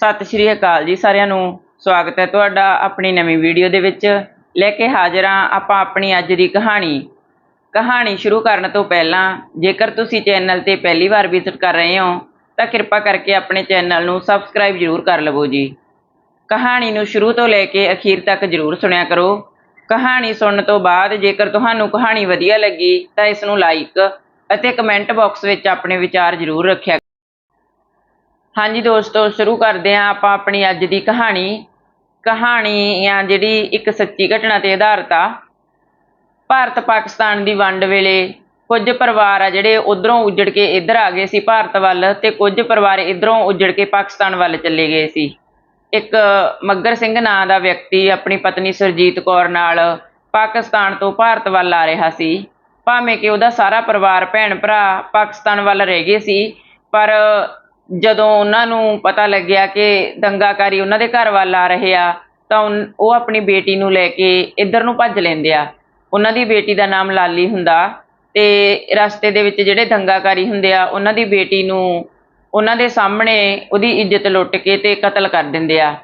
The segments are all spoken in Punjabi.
ਸਤਿ ਸ਼੍ਰੀ ਅਕਾਲ ਜੀ ਸਾਰਿਆਂ ਨੂੰ। ਸਵਾਗਤ ਹੈ ਤੁਹਾਡਾ ਆਪਣੀ ਨਵੀਂ ਵੀਡੀਓ ਦੇ ਵਿੱਚ। ਲੈ ਕੇ ਹਾਜ਼ਰ ਹਾਂ ਆਪਾਂ ਆਪਣੀ ਅੱਜ ਦੀ ਕਹਾਣੀ। ਕਹਾਣੀ ਸ਼ੁਰੂ ਕਰਨ ਤੋਂ ਪਹਿਲਾਂ, ਜੇਕਰ ਤੁਸੀਂ ਚੈਨਲ ਤੇ ਪਹਿਲੀ ਵਾਰ ਵਿਜ਼ਿਟ ਕਰ ਰਹੇ ਹੋ, ਤਾਂ ਕਿਰਪਾ ਕਰਕੇ ਆਪਣੇ ਚੈਨਲ ਨੂੰ ਸਬਸਕ੍ਰਾਈਬ ਜ਼ਰੂਰ ਕਰ ਲਵੋ ਜੀ। ਕਹਾਣੀ ਨੂੰ ਸ਼ੁਰੂ ਤੋਂ ਲੈ ਕੇ ਅਖੀਰ ਤੱਕ ਜ਼ਰੂਰ ਸੁਣਿਆ ਕਰੋ। ਕਹਾਣੀ ਸੁਣਨ ਤੋਂ ਬਾਅਦ ਜੇਕਰ ਤੁਹਾਨੂੰ ਕਹਾਣੀ ਵਧੀਆ ਲੱਗੀ, ਤਾਂ ਇਸ ਨੂੰ ਲਾਈਕ ਅਤੇ ਕਮੈਂਟ ਬਾਕਸ ਵਿੱਚ ਆਪਣੇ ਵਿਚਾਰ ਜ਼ਰੂਰ ਰੱਖਿਆ ਹਾਂਜੀ ਦੋਸਤੋ, ਸ਼ੁਰੂ ਕਰਦੇ ਹਾਂ ਆਪਾਂ ਆਪਣੀ ਅੱਜ ਦੀ ਕਹਾਣੀ। ਕਹਾਣੀ ਆ ਜਿਹੜੀ ਇੱਕ ਸੱਚੀ ਘਟਨਾ ਤੇ ਆਧਾਰਿਤ ਆ। ਭਾਰਤ ਪਾਕਿਸਤਾਨ ਦੀ ਵੰਡ ਵੇਲੇ ਕੁਝ ਪਰਿਵਾਰ ਆ ਜਿਹੜੇ ਉਧਰੋਂ ਉੱਜੜ ਕੇ ਇੱਧਰ ਆ ਗਏ ਸੀ ਭਾਰਤ ਵੱਲ ਤੇ ਕੁਝ ਪਰਿਵਾਰ ਇੱਧਰੋਂ ਉੱਜੜ ਕੇ ਪਾਕਿਸਤਾਨ ਵੱਲ ਚਲੇ ਗਏ ਸੀ। ਇੱਕ ਮੱਗਰ ਸਿੰਘ ਨਾਂ ਦਾ ਵਿਅਕਤੀ ਆਪਣੀ ਪਤਨੀ ਸੁਰਜੀਤ ਕੌਰ ਨਾਲ ਪਾਕਿਸਤਾਨ ਤੋਂ ਭਾਰਤ ਵੱਲ ਆ ਰਿਹਾ ਸੀ। ਭਾਵੇਂ ਕਿ ਉਹਦਾ ਸਾਰਾ ਪਰਿਵਾਰ ਭੈਣ ਭਰਾ ਪਾਕਿਸਤਾਨ ਵੱਲ ਰਹਿ ਗਏ ਸੀ, ਪਰ ਜਦੋਂ ਉਹਨਾਂ ਨੂੰ ਪਤਾ ਲੱਗਿਆ ਕਿ ਦੰਗਾਕਾਰੀ ਉਹਨਾਂ ਦੇ ਘਰ ਵੱਲ ਆ ਰਹੇ ਆ, ਤਾਂ ਉਨ- ਉਹ ਆਪਣੀ ਬੇਟੀ ਨੂੰ ਲੈ ਕੇ ਇੱਧਰ ਨੂੰ ਭੱਜ ਲੈਂਦੇ ਆ। ਉਹਨਾਂ ਦੀ ਬੇਟੀ ਦਾ ਨਾਮ ਲਾਲੀ ਹੁੰਦਾ ਤੇ ਰਸਤੇ ਦੇ ਵਿੱਚ ਜਿਹੜੇ ਦੰਗਾਕਾਰੀ ਹੁੰਦੇ ਆ, ਉਹਨਾਂ ਦੀ ਬੇਟੀ ਨੂੰ ਉਹਨਾਂ ਦੇ ਸਾਹਮਣੇ ਉਹਦੀ ਇੱਜ਼ਤ ਲੁੱਟ ਕੇ ਤੇ ਕਤਲ ਕਰ ਦਿੰਦੇ ਆ।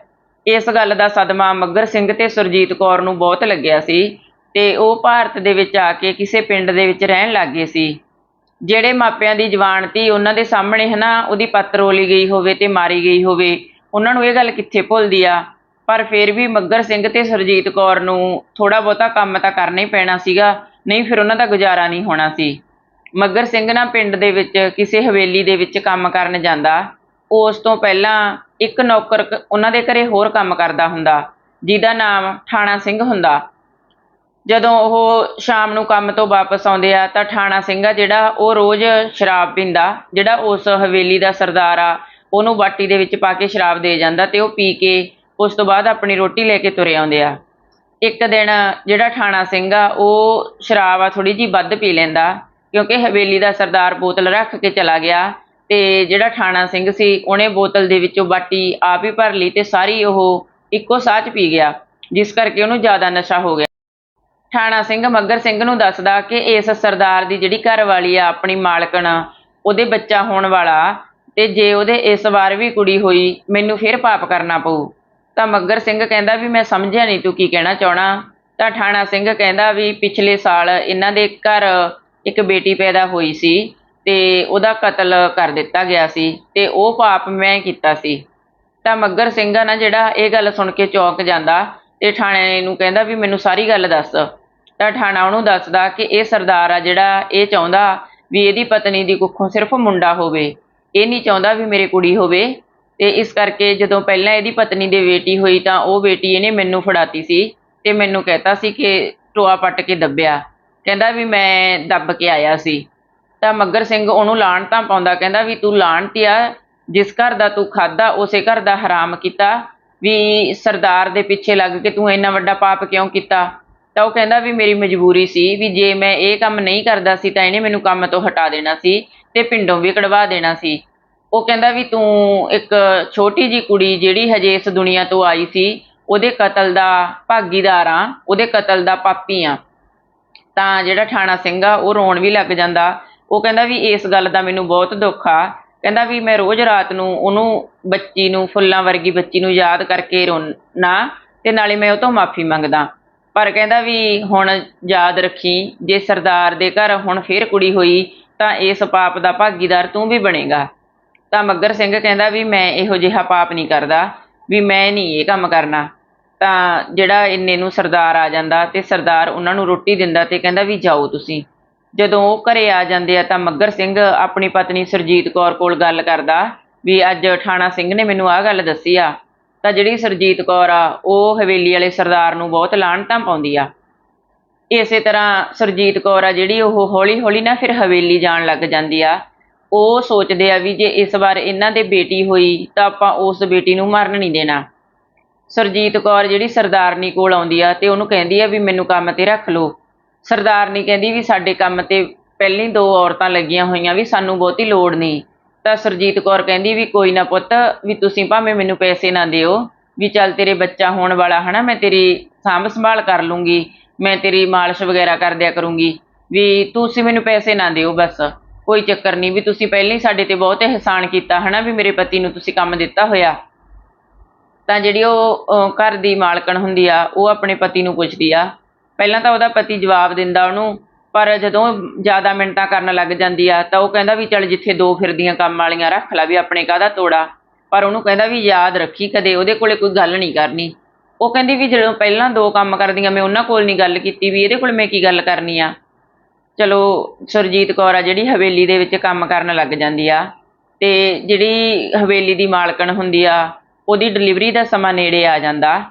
ਇਸ ਗੱਲ ਦਾ ਸਦਮਾ ਮੱਗਰ ਸਿੰਘ ਤੇ ਸੁਰਜੀਤ ਕੌਰ ਨੂੰ ਬਹੁਤ ਲੱਗਿਆ ਸੀ ਤੇ ਉਹ ਭਾਰਤ ਦੇ ਵਿੱਚ ਆ ਕੇ ਕਿਸੇ ਪਿੰਡ ਦੇ ਵਿੱਚ ਰਹਿਣ ਲੱਗ ਗਏ ਸੀ। ਜਿਹੜੇ ਮਾਪਿਆਂ ਦੀ ਜਵਾਨ ਧੀ ਉਹਨਾਂ ਦੇ ਸਾਹਮਣੇ ਹਨਾ, ਉਹਦੀ ਪੱਤ ਰੋਲੀ ਗਈ ਹੋਵੇ ਤੇ ਮਾਰੀ ਗਈ ਹੋਵੇ, ਉਹਨਾਂ ਨੂੰ ਇਹ ਗੱਲ ਕਿੱਥੇ ਭੁੱਲਦੀ ਆ? ਪਰ ਫਿਰ ਵੀ ਮੱਗਰ ਸਿੰਘ ਤੇ ਸੁਰਜੀਤ ਕੌਰ ਨੂੰ ਥੋੜਾ ਬਹੁਤਾ ਕੰਮ ਤਾਂ ਕਰਨਾ ਹੀ ਪੈਣਾ ਸੀਗਾ, ਨਹੀਂ ਫਿਰ ਉਹਨਾਂ ਦਾ ਗੁਜ਼ਾਰਾ ਨਹੀਂ ਹੋਣਾ ਸੀ। ਮੱਗਰ ਸਿੰਘ ਨਾ ਪਿੰਡ ਦੇ ਵਿੱਚ ਕਿਸੇ ਹਵੇਲੀ ਦੇ ਵਿੱਚ ਕੰਮ ਕਰਨ ਜਾਂਦਾ, ਉਸ ਤੋਂ ਪਹਿਲਾਂ ਇੱਕ ਨੌਕਰ ਉਹਨਾਂ ਦੇ ਘਰੇ ਹੋਰ ਕੰਮ ਕਰਦਾ ਹੁੰਦਾ, ਜਿਹਦਾ ਨਾਮ ਠਾਣਾ ਸਿੰਘ ਹੁੰਦਾ। ਜਦੋਂ ਉਹ ਸ਼ਾਮ ਨੂੰ ਕੰਮ ਤੋਂ ਵਾਪਸ ਆਉਂਦੇ ਆ ਤਾਂ ਠਾਣਾ ਸਿੰਘ ਆ ਜਿਹੜਾ ਉਹ ਰੋਜ਼ ਸ਼ਰਾਬ ਪੀਂਦਾ, ਜਿਹੜਾ ਉਸ ਹਵੇਲੀ ਦਾ ਸਰਦਾਰ ਆ, ਉਹਨੂੰ ਬਾਟੀ ਦੇ ਵਿੱਚ ਪਾ ਕੇ ਸ਼ਰਾਬ ਦੇ ਜਾਂਦਾ ਤੇ ਉਹ ਪੀ ਕੇ ਉਸ ਤੋਂ ਬਾਅਦ ਆਪਣੀ ਰੋਟੀ ਲੈ ਕੇ ਤੁਰੇ ਆਉਂਦੇ ਆ। ਇੱਕ ਦਿਨ ਜਿਹੜਾ ਠਾਣਾ ਸਿੰਘ ਆ, ਉਹ ਸ਼ਰਾਬ ਆ ਥੋੜੀ ਜੀ ਵੱਧ ਪੀ ਲੈਂਦਾ ਕਿਉਂਕਿ ਹਵੇਲੀ ਦਾ ਸਰਦਾਰ ਬੋਤਲ ਰੱਖ ਕੇ ਚਲਾ ਗਿਆ ਤੇ ਜਿਹੜਾ ਠਾਣਾ ਸਿੰਘ ਸੀ, ਉਹਨੇ ਬੋਤਲ ਦੇ ਵਿੱਚੋਂ ਬਾਟੀ ਆਪ ਹੀ ਭਰ ਲਈ ਤੇ ਸਾਰੀ ਉਹ ਇੱਕੋ ਸਾਹ 'ਚ ਪੀ ਗਿਆ, ਜਿਸ ਕਰਕੇ ਉਹਨੂੰ ਜ਼ਿਆਦਾ ਨਸ਼ਾ ਹੋ ਗਿਆ। ਠਾਣਾ ਸਿੰਘ ਮੱਗਰ ਸਿੰਘ ਨੂੰ ਦੱਸਦਾ ਕਿ ਇਸ ਸਰਦਾਰ ਦੀ ਜਿਹੜੀ ਘਰ ਵਾਲੀ ਆ, ਆਪਣੀ ਮਾਲਕਣ, ਉਹਦੇ ਬੱਚਾ ਹੋਣ ਵਾਲਾ ਤੇ ਜੇ ਉਹਦੇ ਇਸ ਵਾਰ ਵੀ ਕੁੜੀ ਹੋਈ, ਮੈਨੂੰ ਫਿਰ ਪਾਪ ਕਰਨਾ ਪਊ। ਤਾਂ ਮੱਗਰ ਸਿੰਘ ਕਹਿੰਦਾ ਵੀ ਮੈਂ ਸਮਝਿਆ ਨਹੀਂ, ਤੂੰ ਕੀ ਕਹਿਣਾ ਚਾਹਣਾ? ਤਾਂ ਠਾਣਾ ਸਿੰਘ ਕਹਿੰਦਾ ਵੀ ਪਿਛਲੇ ਸਾਲ ਇਹਨਾਂ ਦੇ ਘਰ ਇੱਕ ਬੇਟੀ ਪੈਦਾ ਹੋਈ ਸੀ ਤੇ ਉਹਦਾ ਕਤਲ ਕਰ ਦਿੱਤਾ ਗਿਆ ਸੀ ਤੇ ਉਹ ਪਾਪ ਮੈਂ ਕੀਤਾ ਸੀ। ਤਾਂ ਮੱਗਰ ਸਿੰਘ ਨਾ ਜਿਹੜਾ ਇਹ ਗੱਲ ਸੁਣ ਕੇ ਚੌਂਕ ਜਾਂਦਾ ਤੇ ਥਾਣੇ ਨੂੰ ਕਹਿੰਦਾ ਵੀ ਮੈਨੂੰ ਸਾਰੀ ਗੱਲ ਦੱਸ। ਤਾਂ ਠਾਣਾ ਉਹਨੂੰ ਦੱਸਦਾ ਕਿ ਇਹ ਸਰਦਾਰ ਆ ਜਿਹੜਾ ਇਹ ਚਾਹੁੰਦਾ ਵੀ ਇਹਦੀ ਪਤਨੀ ਦੀ ਕੁੱਖੋਂ ਸਿਰਫ ਮੁੰਡਾ ਹੋਵੇ। ਇਹ ਨਹੀਂ ਚਾਹੁੰਦਾ ਵੀ ਮੇਰੇ ਕੁੜੀ ਹੋਵੇ। ਤੇ ਇਸ ਕਰਕੇ ਜਦੋਂ ਪਹਿਲਾਂ ਇਹਦੀ ਪਤਨੀ ਦੇ ਬੇਟੀ ਹੋਈ ਤਾਂ ਉਹ ਬੇਟੀ ਇਹਨੇ ਮੈਨੂੰ ਫੜਾਤੀ ਸੀ ਤੇ ਮੈਨੂੰ ਕਹਿਤਾ ਸੀ ਕਿ ਟੋਆ ਪੱਟ ਕੇ ਦੱਬਿਆ। ਕਹਿੰਦਾ ਵੀ ਮੈਂ ਦੱਬ ਕੇ ਆਇਆ ਸੀ। ਤਾਂ ਮੱਗਰ ਸਿੰਘ ਉਹਨੂੰ ਲਾਹਣਤਾਂ ਪਾਉਂਦਾ, ਕਹਿੰਦਾ ਵੀ ਤੂੰ ਲਾਹਣਤੀਆ ਜਿਸ ਘਰ ਦਾ ਤੂੰ ਖਾਦਾ ਉਸੇ ਘਰ ਦਾ ਹਰਾਮ ਕੀਤਾ। ਵੀ ਸਰਦਾਰ ਦੇ ਪਿੱਛੇ ਲੱਗ ਕੇ ਤੂੰ ਇੰਨਾ ਵੱਡਾ ਪਾਪ ਕਿਉਂ ਕੀਤਾ? ਤਾਂ ਉਹ ਕਹਿੰਦਾ ਵੀ ਮੇਰੀ ਮਜਬੂਰੀ ਸੀ ਵੀ ਜੇ ਮੈਂ ਇਹ ਕੰਮ ਨਹੀਂ ਕਰਦਾ ਸੀ ਤਾਂ ਇਹਨੇ ਮੈਨੂੰ ਕੰਮ ਤੋਂ ਹਟਾ ਦੇਣਾ ਸੀ ਤੇ ਪਿੰਡੋਂ ਵੀ ਕਢਵਾ ਦੇਣਾ ਸੀ। ਉਹ ਕਹਿੰਦਾ ਵੀ ਤੂੰ ਇੱਕ ਛੋਟੀ ਜੀ ਕੁੜੀ ਜਿਹੜੀ ਹਜੇ ਇਸ ਦੁਨੀਆ ਤੋਂ ਆਈ ਸੀ, ਉਹਦੇ ਕਤਲ ਦਾ ਭਾਗੀਦਾਰ ਆ, ਉਹਦੇ ਕਤਲ ਦਾ ਪਾਪੀ ਆ। ਤਾਂ ਜਿਹੜਾ ਠਾਣਾ ਸਿੰਘ ਆ, ਉਹ ਰੋਣ ਵੀ ਲੱਗ ਜਾਂਦਾ। ਉਹ ਕਹਿੰਦਾ ਵੀ ਇਸ ਗੱਲ ਦਾ ਮੈਨੂੰ ਬਹੁਤ ਦੁੱਖ ਆ। ਕਹਿੰਦਾ ਵੀ ਮੈਂ ਰੋਜ਼ ਰਾਤ ਨੂੰ ਉਹਨੂੰ ਬੱਚੀ ਨੂੰ, ਫੁੱਲਾਂ ਵਰਗੀ ਬੱਚੀ ਨੂੰ ਯਾਦ ਕਰਕੇ ਰੋਣਾ ਤੇ ਨਾਲੇ ਮੈਂ ਉਹ ਤੋਂ ਮਾਫੀ ਮੰਗਦਾ। ਪਰ ਕਹਿੰਦਾ ਵੀ ਹੁਣ ਯਾਦ ਰੱਖੀ, ਜੇ ਸਰਦਾਰ ਦੇ ਘਰ ਹੁਣ ਫੇਰ ਕੁੜੀ ਹੋਈ, ਤਾਂ ਇਸ ਪਾਪ ਦਾ ਭਾਗੀਦਾਰ ਤੂੰ ਵੀ ਬਣੇਗਾ। ਤਾਂ ਮੱਗਰ ਸਿੰਘ ਕਹਿੰਦਾ ਵੀ ਮੈਂ ਇਹੋ ਜਿਹਾ ਪਾਪ ਨਹੀਂ ਕਰਦਾ, ਵੀ ਮੈਂ ਨਹੀਂ ਇਹ ਕੰਮ ਕਰਨਾ। ਤਾਂ ਜਿਹੜਾ ਇੰਨੇ ਨੂੰ ਸਰਦਾਰ ਆ ਜਾਂਦਾ ਤੇ ਸਰਦਾਰ ਉਹਨਾਂ ਨੂੰ ਰੋਟੀ ਦਿੰਦਾ ਤੇ ਕਹਿੰਦਾ ਵੀ ਜਾਓ ਤੁਸੀਂ। ਜਦੋਂ ਉਹ ਘਰੇ ਆ ਜਾਂਦੇ ਆ ਤਾਂ ਮੱਗਰ ਸਿੰਘ ਆਪਣੀ ਪਤਨੀ ਸਰਜੀਤ ਕੌਰ ਕੋਲ ਗੱਲ ਕਰਦਾ, ਵੀ ਅੱਜ ਠਾਣਾ ਸਿੰਘ ਨੇ ਮੈਨੂੰ ਆਹ ਗੱਲ ਦੱਸੀ ਆ। ਤਾਂ ਜਿਹੜੀ ਸਰਜੀਤ ਕੌਰ ਆ, ਉਹ ਹਵੇਲੀ ਵਾਲੇ ਸਰਦਾਰ ਨੂੰ ਬਹੁਤ ਲਾਹਣਤਾਂ ਪਾਉਂਦੀ ਆ। ਇਸੇ ਤਰ੍ਹਾਂ ਸਰਜੀਤ ਕੌਰ ਆ ਜਿਹੜੀ ਉਹ ਹੌਲੀ ਹੌਲੀ ਨਾ ਫਿਰ ਹਵੇਲੀ ਜਾਣ ਲੱਗ ਜਾਂਦੀ ਆ। ਉਹ ਸੋਚਦੇ ਆ ਵੀ ਜੇ ਇਸ ਵਾਰ ਇਹਨਾਂ ਦੇ ਬੇਟੀ ਹੋਈ ਤਾਂ ਆਪਾਂ ਉਸ ਬੇਟੀ ਨੂੰ ਮਰਨ ਨਹੀਂ ਦੇਣਾ। ਸਰਜੀਤ ਕੌਰ ਜਿਹੜੀ ਸਰਦਾਰਨੀ ਕੋਲ ਆਉਂਦੀ ਆ ਤੇ ਉਹਨੂੰ ਕਹਿੰਦੀ ਆ ਵੀ ਮੈਨੂੰ ਕੰਮ ਤੇ ਰੱਖ ਲਓ। ਸਰਦਾਰਨੀ ਕਹਿੰਦੀ ਵੀ ਸਾਡੇ ਕੰਮ ਤੇ ਪਹਿਲੀ ਦੋ ਔਰਤਾਂ ਲੱਗੀਆਂ ਹੋਈਆਂ ਵੀ ਸਾਨੂੰ ਬਹੁਤੀ ਲੋੜ ਨਹੀਂ। ਤਾਂ ਸਰਜੀਤ ਕੌਰ ਕਹਿੰਦੀ ਵੀ ਕੋਈ ਨਾ ਪੁੱਤ, ਵੀ ਤੁਸੀਂ ਭਾਵੇਂ ਮੈਨੂੰ ਪੈਸੇ ਨਾ ਦਿਓ, ਵੀ ਚੱਲ ਤੇਰੇ ਬੱਚਾ ਹੋਣ ਵਾਲਾ ਹਨਾ, ਮੈਂ ਤੇਰੀ ਸਾਂਭ ਸੰਭਾਲ ਕਰ ਲੂੰਗੀ, ਮੈਂ ਤੇਰੀ ਮਾਲਿਸ਼ ਵਗੈਰਾ ਕਰ ਦਿਆ ਕਰੂੰਗੀ, ਵੀ ਤੁਸੀਂ ਮੈਨੂੰ ਪੈਸੇ ਨਾ ਦਿਓ ਬਸ। ਕੋਈ ਚੱਕਰ ਨਹੀਂ ਵੀ ਤੁਸੀਂ ਪਹਿਲਾਂ ਹੀ ਸਾਡੇ ਤੇ ਬਹੁਤ ਅਹਿਸਾਨ ਕੀਤਾ ਹਨਾ, ਵੀ ਮੇਰੇ ਪਤੀ ਨੂੰ ਤੁਸੀਂ ਕੰਮ ਦਿੱਤਾ ਹੋਇਆ। ਤਾਂ ਜਿਹੜੀ ਉਹ ਘਰ ਦੀ ਮਾਲਕਣ ਹੁੰਦੀ ਆ, ਉਹ ਆਪਣੇ ਪਤੀ ਨੂੰ ਪੁੱਛਦੀ ਆ। ਪਹਿਲਾਂ ਤਾਂ ਉਹਦਾ ਪਤੀ ਜਵਾਬ ਦਿੰਦਾ ਉਹਨੂੰ ਪਰ ਜਦੋਂ ਜ਼ਿਆਦਾ ਮਿੰਟਾਂ ਕਰਨ ਲੱਗ ਜਾਂਦੀ ਆ, ਤਾਂ ਉਹ ਕਹਿੰਦਾ ਵੀ ਚੱਲ ਜਿੱਥੇ ਦੋ ਫਿਰਦੀਆਂ ਕੰਮ ਵਾਲੀਆਂ ਰੱਖ ਲੈ ਵੀ ਆਪਣੇ ਕਾਹਦਾ ਤੋੜਾ। ਪਰ ਉਹਨੂੰ ਕਹਿੰਦਾ ਵੀ ਯਾਦ ਰੱਖੀ ਕਦੇ, ਉਹਦੇ ਕੋਲੇ ਕੋਈ ਗੱਲ ਨਹੀਂ ਕਰਨੀ। ਉਹ ਕਹਿੰਦੀ ਵੀ ਜਦੋਂ ਪਹਿਲਾਂ ਦੋ ਕੰਮ ਕਰਦੀਆਂ, ਮੈਂ ਉਹਨਾਂ ਕੋਲ ਨਹੀਂ ਗੱਲ ਕੀਤੀ ਵੀ ਇਹਦੇ ਕੋਲ ਮੈਂ ਕੀ ਗੱਲ ਕਰਨੀ ਆ। ਚਲੋ, ਸੁਰਜੀਤ ਕੌਰ ਆ ਜਿਹੜੀ ਹਵੇਲੀ ਦੇ ਵਿੱਚ ਕੰਮ ਕਰਨ ਲੱਗ ਜਾਂਦੀ ਆ, ਤੇ ਜਿਹੜੀ ਹਵੇਲੀ ਦੀ ਮਾਲਕਣ ਹੁੰਦੀ ਆ, ਉਹਦੀ ਡਿਲੀਵਰੀ ਦਾ ਸਮਾਂ ਨੇੜੇ ਆ ਜਾਂਦਾ।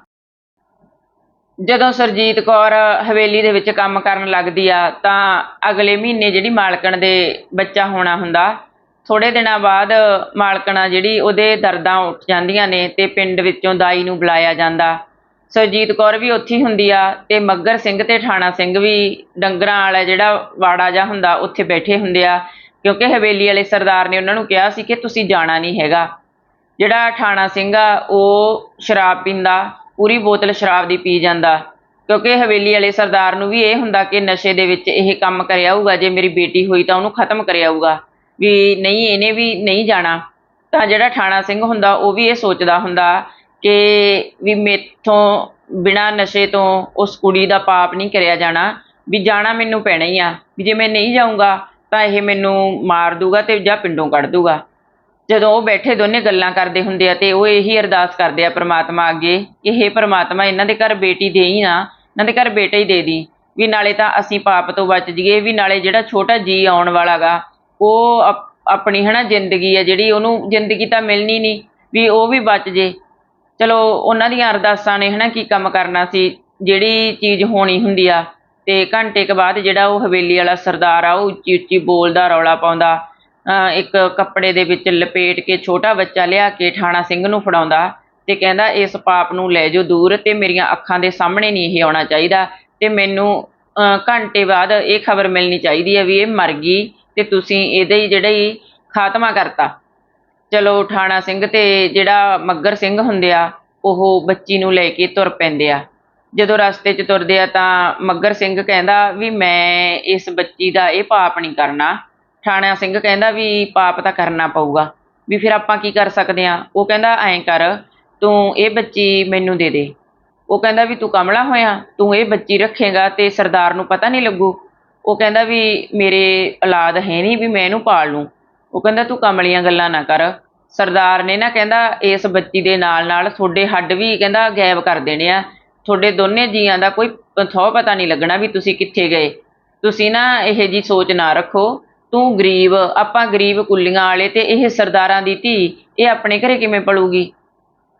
ਜਦੋਂ ਸੁਰਜੀਤ ਕੌਰ ਹਵੇਲੀ ਦੇ ਵਿੱਚ ਕੰਮ ਕਰਨ ਲੱਗਦੀ ਆ, ਤਾਂ ਅਗਲੇ ਮਹੀਨੇ ਜਿਹੜੀ ਮਾਲਕਣ ਦੇ ਬੱਚਾ ਹੋਣਾ ਹੁੰਦਾ ਥੋੜੇ ਦਿਨਾਂ ਬਾਅਦ ਮਾਲਕਣ ਆ ਜਿਹੜੀ ਉਹਦੇ ਦਰਦਾਂ ਉੱਠ ਜਾਂਦੀਆਂ ਨੇ ਤੇ ਪਿੰਡ ਵਿੱਚੋਂ ਦਾਈ ਨੂੰ ਬੁਲਾਇਆ ਜਾਂਦਾ। ਸੁਰਜੀਤ ਕੌਰ ਵੀ ਉੱਥੇ ਹੀ ਹੁੰਦੀ ਆ ਤੇ ਮੱਗਰ ਸਿੰਘ ਤੇ ਠਾਣਾ ਸਿੰਘ ਵੀ ਡੰਗਰਾਂ ਵਾਲਾ ਜਿਹੜਾ ਵਾੜਾ ਜਾ ਹੁੰਦਾ, ਉੱਥੇ ਬੈਠੇ ਹੁੰਦੇ ਆ। ਕਿਉਂਕਿ ਹਵੇਲੀ ਵਾਲੇ ਸਰਦਾਰ ਨੇ ਉਹਨਾਂ ਨੂੰ ਕਿਹਾ ਸੀ ਕਿ ਤੁਸੀਂ ਜਾਣਾ ਨਹੀਂ ਹੈਗਾ। ਜਿਹੜਾ ਠਾਣਾ ਸਿੰਘ ਆ, ਉਹ ਸ਼ਰਾਬ ਪੀਂਦਾ ਪੂਰੀ ਬੋਤਲ ਸ਼ਰਾਬ ਦੀ ਪੀ ਜਾਂਦਾ। ਕਿਉਂਕਿ ਹਵੇਲੀ ਵਾਲੇ ਸਰਦਾਰ ਨੂੰ ਵੀ ਇਹ ਹੁੰਦਾ ਕਿ ਨਸ਼ੇ ਦੇ ਵਿੱਚ ਇਹ ਕੰਮ ਕਰਿਆ ਹੋਊਗਾ, ਜੇ ਮੇਰੀ ਬੇਟੀ ਹੋਈ ਤਾਂ ਉਹਨੂੰ ਖਤਮ ਕਰਿਆ ਹੋਊਗਾ। ਵੀ ਨਹੀਂ, ਇਹਨੇ ਵੀ ਨਹੀਂ ਜਾਣਾ। ਤਾਂ ਜਿਹੜਾ ਠਾਣਾ ਸਿੰਘ ਹੁੰਦਾ, ਉਹ ਵੀ ਇਹ ਸੋਚਦਾ ਹੁੰਦਾ ਕਿ ਵੀ ਮੇਥੋਂ ਬਿਨਾਂ ਨਸ਼ੇ ਤੋਂ ਉਸ ਕੁੜੀ ਦਾ ਪਾਪ ਨਹੀਂ ਕਰਿਆ ਜਾਣਾ, ਵੀ ਜਾਣਾ ਮੈਨੂੰ ਪੈਣਾ ਹੀ ਆ। ਵੀ ਜੇ ਮੈਂ ਨਹੀਂ ਜਾਊਂਗਾ, ਤਾਂ ਇਹ ਮੈਨੂੰ ਮਾਰ ਦੂਗਾ ਤੇ ਜਾਂ ਪਿੰਡੋਂ ਕੱਢ ਦੂਗਾ। ਜਦੋਂ ਉਹ ਬੈਠੇ, ਦੋਨੇ ਗੱਲਾਂ ਕਰਦੇ ਹੁੰਦੇ ਆ ਤੇ ਉਹ ਇਹੀ ਅਰਦਾਸ ਕਰਦੇ ਆ ਪ੍ਰਮਾਤਮਾ ਅੱਗੇ ਕਿ ਹੇ ਪ੍ਰਮਾਤਮਾ, ਇਹਨਾਂ ਦੇ ਘਰ ਬੇਟੀ ਦੇਈ ਨਾ, ਇਹਨਾਂ ਦੇ ਘਰ ਬੇਟਾ ਹੀ ਦੇ ਦੀ। ਵੀ ਨਾਲੇ ਤਾਂ ਅਸੀਂ ਪਾਪ ਤੋਂ ਬਚ ਜਾਈਏ, ਵੀ ਨਾਲੇ ਜਿਹੜਾ ਛੋਟਾ ਜੀ ਆਉਣ ਵਾਲਾਗਾ, ਉਹ ਅਪ- ਆਪਣੀ ਹਨਾ ਜ਼ਿੰਦਗੀ ਆ ਜਿਹੜੀ ਉਹਨੂੰ ਜ਼ਿੰਦਗੀ ਤਾਂ ਮਿਲਣੀ ਨਹੀਂ, ਵੀ ਉਹ ਵੀ ਬਚ ਜੇ। ਚਲੋ, ਉਹਨਾਂ ਦੀਆਂ ਅਰਦਾਸਾਂ ਨੇ ਹਨਾ ਕੀ ਕੰਮ ਕਰਨਾ ਸੀ, ਜਿਹੜੀ ਚੀਜ਼ ਹੋਣੀ ਹੁੰਦੀ ਆ, ਤੇ ਘੰਟੇ ਕ ਬਾਅਦ ਜਿਹੜਾ ਉਹ ਹਵੇਲੀ ਵਾਲਾ ਸਰਦਾਰ ਆ, ਉਹ ਉੱਚੀ ਉੱਚੀ ਬੋਲਦਾ, ਰੌਲਾ ਪਾਉਂਦਾ ਇੱਕ ਕੱਪੜੇ ਦੇ ਵਿੱਚ ਲਪੇਟ ਕੇ ਛੋਟਾ ਬੱਚਾ ਲਿਆ ਕੇ ਠਾਣਾ ਸਿੰਘ ਨੂੰ ਫੜਾਉਂਦਾ ਤੇ ਕਹਿੰਦਾ, ਇਸ ਪਾਪ ਨੂੰ ਲੈ ਜਾਓ ਦੂਰ ਤੇ ਮੇਰੀਆਂ ਅੱਖਾਂ ਦੇ ਸਾਹਮਣੇ ਨਹੀਂ ਇਹ ਆਉਣਾ ਚਾਹੀਦਾ ਤੇ ਮੈਨੂੰ ਘੰਟੇ ਬਾਅਦ ਇਹ ਖਬਰ ਮਿਲਣੀ ਚਾਹੀਦੀ ਹੈ ਵੀ ਇਹ ਮਰ ਗਈ ਤੇ ਤੁਸੀਂ ਇਹਦੇ ਹੀ ਜਿਹੜਾ ਹੀ ਖਾਤਮਾ ਕਰਤਾ। ਚਲੋ, ਠਾਣਾ ਸਿੰਘ ਤੇ ਜਿਹੜਾ ਮੱਗਰ ਸਿੰਘ ਹੁੰਦੇ ਆ, ਉਹ ਬੱਚੀ ਨੂੰ ਲੈ ਕੇ ਤੁਰ ਪੈਂਦੇ ਆ। ਜਦੋਂ ਰਸਤੇ 'ਚ ਤੁਰਦੇ ਆ ਤਾਂ ਮੱਗਰ ਸਿੰਘ ਕਹਿੰਦਾ ਵੀ ਮੈਂ ਇਸ ਬੱਚੀ ਦਾ ਇਹ ਪਾਪ ਨਹੀਂ ਕਰਨਾ। ਠਾਣਾ ਸਿੰਘ ਕਹਿੰਦਾ ਵੀ ਪਾਪ ਤਾਂ ਕਰਨਾ ਪਊਗਾ, ਵੀ ਫਿਰ ਆਪਾਂ ਕੀ ਕਰ ਸਕਦੇ ਆ ਉਹ ਕਹਿੰਦਾ, ਐਂ ਕਰ, ਤੂੰ ਇਹ ਬੱਚੀ ਮੈਨੂੰ ਦੇ ਦੇ। ਉਹ ਕਹਿੰਦਾ ਵੀ, ਤੂੰ ਕਮਲਾ ਹੋਇਆ, ਤੂੰ ਇਹ ਬੱਚੀ ਰੱਖੇਗਾ ਤੇ ਸਰਦਾਰ ਨੂੰ ਪਤਾ ਨਹੀਂ ਲੱਗੂ। ਉਹ ਕਹਿੰਦਾ ਵੀ, ਮੇਰੇ ਔਲਾਦ ਹੈ ਨਹੀਂ, ਵੀ ਮੈਂ ਇਹਨੂੰ ਪਾਲ ਲੂੰ। ਉਹ ਕਹਿੰਦਾ, ਤੂੰ ਕਮਲੀਆਂ ਗੱਲਾਂ ਨਾ ਕਰ। ਸਰਦਾਰ ਨੇ ਨਾ ਕਹਿੰਦਾ, ਇਸ ਬੱਚੀ ਦੇ ਨਾਲ ਨਾਲ ਤੁਹਾਡੇ ਹੱਡ ਵੀ ਕਹਿੰਦਾ ਗਾਇਬ ਕਰ ਦੇਣੇ ਆ। ਤੁਹਾਡੇ ਦੋਨੇ ਜੀਆਂ ਦਾ ਕੋਈ ਥੋ ਪਤਾ ਨਹੀਂ ਲੱਗਣਾ ਵੀ ਤੁਸੀਂ ਕਿੱਥੇ ਗਏ। ਤੁਸੀਂ ਨਾ ਇਹ ਜੀ ਸੋਚ ਨਾ ਰੱਖੋ ਤੂੰ ਗਰੀਬ, ਆਪਾਂ ਗਰੀਬ ਕੁੱਲੀਆਂ ਵਾਲੇ ਤੇ ਇਹ ਸਰਦਾਰਾਂ ਦੀ ਧੀ, ਇਹ ਆਪਣੇ ਘਰੇ ਕਿਵੇਂ ਪਲੂਗੀ?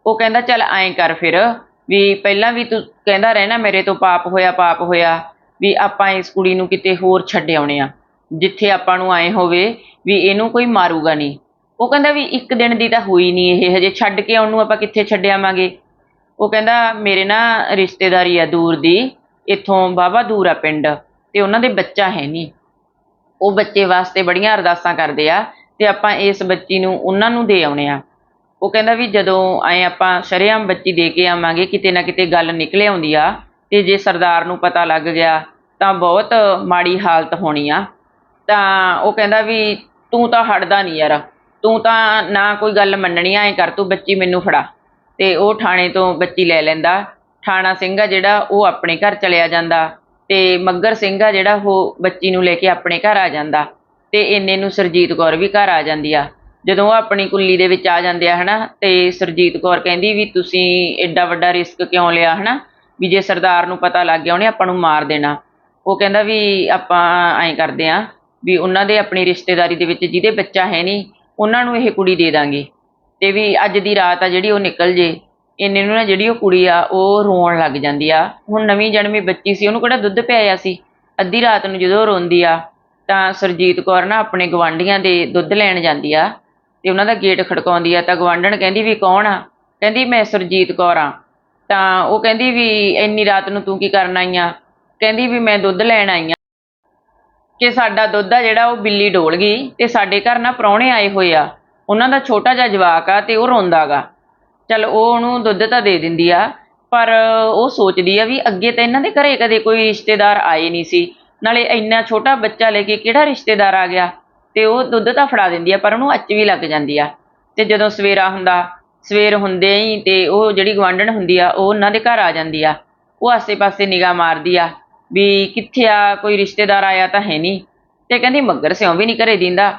ਉਹ ਕਹਿੰਦਾ, ਚੱਲ ਐਂ ਕਰ ਫਿਰ, ਵੀ ਪਹਿਲਾਂ ਵੀ ਤੂੰ ਕਹਿੰਦਾ ਰਹਿਣਾ, ਮੇਰੇ ਤੋਂ ਪਾਪ ਹੋਇਆ ਪਾਪ ਹੋਇਆ, ਵੀ ਆਪਾਂ ਇਸ ਕੁੜੀ ਨੂੰ ਕਿਤੇ ਹੋਰ ਛੱਡ ਆਉਣੇ ਆ। ਜਿੱਥੇ ਆਪਾਂ ਨੂੰ ਐਂ ਹੋਵੇ ਵੀ ਇਹਨੂੰ ਕੋਈ ਮਾਰੂਗਾ ਨਹੀਂ। ਉਹ ਕਹਿੰਦਾ ਵੀ ਇੱਕ ਦਿਨ ਦੀ ਤਾਂ ਹੋਈ ਨਹੀਂ ਇਹ, ਹਜੇ ਛੱਡ ਕੇ ਆਉਣ ਨੂੰ ਆਪਾਂ ਕਿੱਥੇ ਛੱਡ ਆਵਾਂਗੇ? ਉਹ ਕਹਿੰਦਾ, ਮੇਰੇ ਨਾ ਰਿਸ਼ਤੇਦਾਰੀ ਆ ਦੂਰ ਦੀ, ਇੱਥੋਂ ਬਾਬਾ ਦੂਰ ਆ ਪਿੰਡ, ਤੇ ਉਹਨਾਂ ਦੇ ਬੱਚਾ ਹੈ ਨਹੀਂ। ਉਹ ਬੱਚੇ ਵਾਸਤੇ ਬੜੀਆਂ ਅਰਦਾਸਾਂ ਕਰਦੇ ਆ ਤੇ ਆਪਾਂ ਇਸ ਬੱਚੀ ਨੂੰ ਉਹਨਾਂ ਨੂੰ ਦੇ ਆਉਣੇ ਆ। ਉਹ ਕਹਿੰਦਾ ਵੀ ਜਦੋਂ ਐ ਆਪਾਂ ਸ਼ਰੇਆਮ ਬੱਚੀ ਦੇ ਕੇ ਆਵਾਂਗੇ, ਕਿਤੇ ਨਾ ਕਿਤੇ ਗੱਲ ਨਿਕਲੇ ਆਉਂਦੀ ਆ ਤੇ ਜੇ ਸਰਦਾਰ ਨੂੰ ਪਤਾ ਲੱਗ ਗਿਆ ਤਾਂ ਬਹੁਤ ਮਾੜੀ ਹਾਲਤ ਹੋਣੀ ਆ। ਤਾਂ ਉਹ ਕਹਿੰਦਾ ਵੀ ਤੂੰ ਤਾਂ ਹਟਦਾ ਨਹੀਂ ਯਾਰ, ਤੂੰ ਤਾਂ ਨਾ ਕੋਈ ਗੱਲ ਮੰਨਣੀ, ਐ ਕਰ ਤੂੰ ਬੱਚੀ ਮੈਨੂੰ ਫੜਾ। ਤੇ ਉਹ ਥਾਣੇ ਤੋਂ ਬੱਚੀ ਲੈ ਲੈਂਦਾ। ਥਾਣਾ ਸਿੰਘ ਆ ਜਿਹੜਾ, ਉਹ ਆਪਣੇ ਘਰ ਚਲਿਆ ਜਾਂਦਾ। ਤੇ ਮੱਗਰ ਸਿੰਘ ਆ ਜਿਹੜਾ ਉਹ ਬੱਚੀ ਨੂੰ ਲੈ ਕੇ ਆਪਣੇ ਘਰ ਆ ਜਾਂਦਾ ਤੇ ਇੰਨੇ ਨੂੰ ਸਰਜੀਤ ਕੌਰ ਵੀ ਘਰ ਆ ਜਾਂਦੀ ਆ। ਜਦੋਂ ਉਹ ਆਪਣੀ ਕੁੱਲੀ ਦੇ ਵਿੱਚ ਆ ਜਾਂਦੇ ਆ, ਹਨਾ, ਤੇ ਸਰਜੀਤ ਕੌਰ ਕਹਿੰਦੀ ਵੀ ਤੁਸੀਂ ਐਡਾ ਵੱਡਾ ਰਿਸਕ ਕਿਉਂ ਲਿਆ, ਹਨਾ, ਵੀ ਜੇ ਸਰਦਾਰ ਨੂੰ ਪਤਾ ਲੱਗ ਗਿਆ ਉਹਨੇ ਆਪਾਂ ਨੂੰ ਮਾਰ ਦੇਣਾ। ਉਹ ਕਹਿੰਦਾ ਵੀ ਆਪਾਂ ਐਂ ਕਰਦੇ ਆ ਵੀ ਉਹਨਾਂ ਦੇ ਆਪਣੀ ਰਿਸ਼ਤੇਦਾਰੀ ਦੇ ਵਿੱਚ ਜਿਹਦੇ ਬੱਚਾ ਹੈ ਨਹੀਂ, ਉਹਨਾਂ ਨੂੰ ਇਹ ਕੁੜੀ ਦੇ ਦਾਂਗੇ। ਤੇ ਵੀ ਅੱਜ ਦੀ ਰਾਤ ਆ ਜਿਹੜੀ ਉਹ ਨਿਕਲ ਜੇ ਇੰਨੇ ਨੂੰ ਨਾ ਜਿਹੜੀ ਉਹ ਕੁੜੀ ਆ, ਉਹ ਰੋਣ ਲੱਗ ਜਾਂਦੀ ਆ। ਹੁਣ ਨਵੀਂ ਜਨਮੀ ਬੱਚੀ ਸੀ, ਉਹਨੂੰ ਕਿਹੜਾ ਦੁੱਧ ਪਿਆਇਆ ਸੀ? ਅੱਧੀ ਰਾਤ ਨੂੰ ਜਦੋਂ ਰੋਂਦੀ ਆ, ਤਾਂ ਸਰਜੀਤ ਕੌਰ ਨਾ ਆਪਣੇ ਗਵਾਂਢੀਆਂ ਦੇ ਦੁੱਧ ਲੈਣ ਜਾਂਦੀ ਆ ਤੇ ਉਹਨਾਂ ਦਾ ਗੇਟ ਖੜਕਾਉਂਦੀ ਆ। ਤਾਂ ਗਵਾਂਢਣ ਕਹਿੰਦੀ ਵੀ ਕੌਣ ਆ? ਕਹਿੰਦੀ ਮੈਂ ਸਰਜੀਤ ਕੌਰ ਆ। ਤਾਂ ਉਹ ਕਹਿੰਦੀ ਵੀ ਇੰਨੀ ਰਾਤ ਨੂੰ ਤੂੰ ਕੀ ਕਰਨ ਆਈ ਆ? ਕਹਿੰਦੀ ਵੀ ਮੈਂ ਦੁੱਧ ਲੈਣ ਆਈ ਆ। ਕਿ ਸਾਡਾ ਦੁੱਧ ਆ ਜਿਹੜਾ ਉਹ ਬਿੱਲੀ ਡੋਲ ਗਈ ਤੇ ਸਾਡੇ ਘਰ ਨਾ ਪ੍ਰਾਹੁਣੇ ਆਏ ਹੋਏ ਆ। ਉਹਨਾਂ ਦਾ ਛੋਟਾ ਜਿਹਾ ਜਵਾਕ ਆ ਤੇ ਉਹ ਰੋਂਦਾਗਾ। ਚਲ ਉਹ ਉਹਨੂੰ ਦੁੱਧ ਤਾਂ ਦੇ ਦਿੰਦੀ ਆ, ਪਰ ਉਹ ਸੋਚਦੀ ਆ ਵੀ ਅੱਗੇ ਤਾਂ ਇਹਨਾਂ ਦੇ ਘਰੇ ਕਦੇ ਕੋਈ ਰਿਸ਼ਤੇਦਾਰ ਆਏ ਨਹੀਂ ਸੀ। ਨਾਲੇ ਇੰਨਾ ਛੋਟਾ ਬੱਚਾ ਲੈ ਕੇ ਕਿਹੜਾ ਰਿਸ਼ਤੇਦਾਰ ਆ ਗਿਆ? ਤੇ ਉਹ ਦੁੱਧ ਤਾਂ ਫੜਾ ਦਿੰਦੀ ਆ, ਪਰ ਉਹਨੂੰ ਅੱਚ ਵੀ ਲੱਗ ਜਾਂਦੀ ਆ। ਤੇ ਜਦੋਂ ਸਵੇਰਾ ਹੁੰਦਾ, ਸਵੇਰ ਹੁੰਦੇ ਹੀ ਤੇ ਉਹ ਜਿਹੜੀ ਗਵਾਂਢਣ ਹੁੰਦੀ ਆ, ਉਹ ਉਹਨਾਂ ਦੇ ਘਰ ਆ ਜਾਂਦੀ ਆ। ਉਹ ਆਸੇ-ਪਾਸੇ ਨਿਗਾਹ ਮਾਰਦੀ ਆ ਵੀ ਕਿੱਥੇ ਆ, ਕੋਈ ਰਿਸ਼ਤੇਦਾਰ ਆਇਆ ਤਾਂ ਹੈ ਨਹੀਂ। ਤੇ ਕਹਿੰਦੀ ਮੱਗਰ ਸਿਉਂ ਵੀ ਨਹੀਂ ਘਰੇ ਦਿੰਦਾ।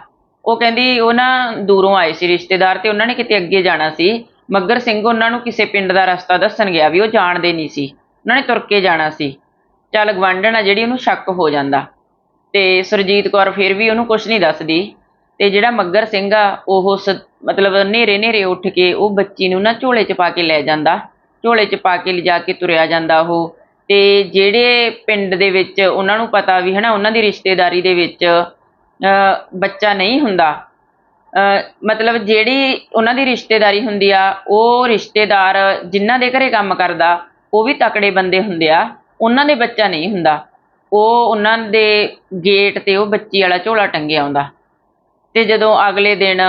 ਉਹ ਕਹਿੰਦੀ ਉਹ ਨਾ ਦੂਰੋਂ ਆਏ ਸੀ ਰਿਸ਼ਤੇਦਾਰ ਤੇ ਉਹਨਾਂ ਨੇ ਕਿਤੇ ਅੱਗੇ ਜਾਣਾ ਸੀ। ਮੱਗਰ ਸਿੰਘ ਉਹਨਾਂ ਨੂੰ ਕਿਸੇ ਪਿੰਡ ਦਾ ਰਸਤਾ ਦੱਸਣ ਗਿਆ ਵੀ ਉਹ ਜਾਣਦੇ ਨਹੀਂ ਸੀ। ਉਹਨਾਂ ਨੇ ਤੁਰ ਕੇ ਜਾਣਾ ਸੀ। ਚੱਲ ਗਵਾਂਢਣ ਆ ਜਿਹੜੀ ਉਹਨੂੰ ਸ਼ੱਕ ਹੋ ਜਾਂਦਾ। ਤੇ ਸੁਰਜੀਤ ਕੌਰ ਫਿਰ ਵੀ ਉਹਨੂੰ ਕੁਝ ਨਹੀਂ ਦੱਸਦੀ। ਤੇ ਜਿਹੜਾ ਮੱਗਰ ਸਿੰਘ ਆ, ਉਹ ਸ- ਮਤਲਬ ਨੇਰੇ ਨੇਰੇ ਉੱਠ ਕੇ ਉਹ ਬੱਚੀ ਨੂੰ ਨਾ ਝੋਲੇ 'ਚ ਪਾ ਕੇ ਲੈ ਜਾਂਦਾ। ਝੋਲੇ 'ਚ ਪਾ ਕੇ ਲਿਜਾ ਕੇ ਤੁਰਿਆ ਜਾਂਦਾ ਉਹ। ਤੇ ਜਿਹੜੇ ਪਿੰਡ ਦੇ ਵਿੱਚ ਉਹਨਾਂ ਨੂੰ ਪਤਾ ਵੀ ਹਨਾ, ਉਹਨਾਂ ਦੀ ਰਿਸ਼ਤੇਦਾਰੀ ਦੇ ਵਿੱਚ, ਅਹ ਬੱਚਾ ਨਹੀਂ ਹੁੰਦਾ ਮਤਲਬ ਜਿਹੜੀ ਉਹਨਾਂ ਦੀ ਰਿਸ਼ਤੇਦਾਰੀ ਹੁੰਦੀ ਆ, ਉਹ ਰਿਸ਼ਤੇਦਾਰ ਜਿਨ੍ਹਾਂ ਦੇ ਘਰੇ ਕੰਮ ਕਰਦਾ, ਉਹ ਵੀ ਤਕੜੇ ਬੰਦੇ ਹੁੰਦੇ ਆ, ਉਹਨਾਂ ਦੇ ਬੱਚਾ ਨਹੀਂ ਹੁੰਦਾ। ਉਹ ਉਹਨਾਂ ਦੇ ਗੇਟ ਤੇ ਉਹ ਬੱਚੀ ਵਾਲਾ ਝੋਲਾ ਟੰਗਿਆ ਆਉਂਦਾ ਤੇ ਜਦੋਂ ਅਗਲੇ ਦਿਨ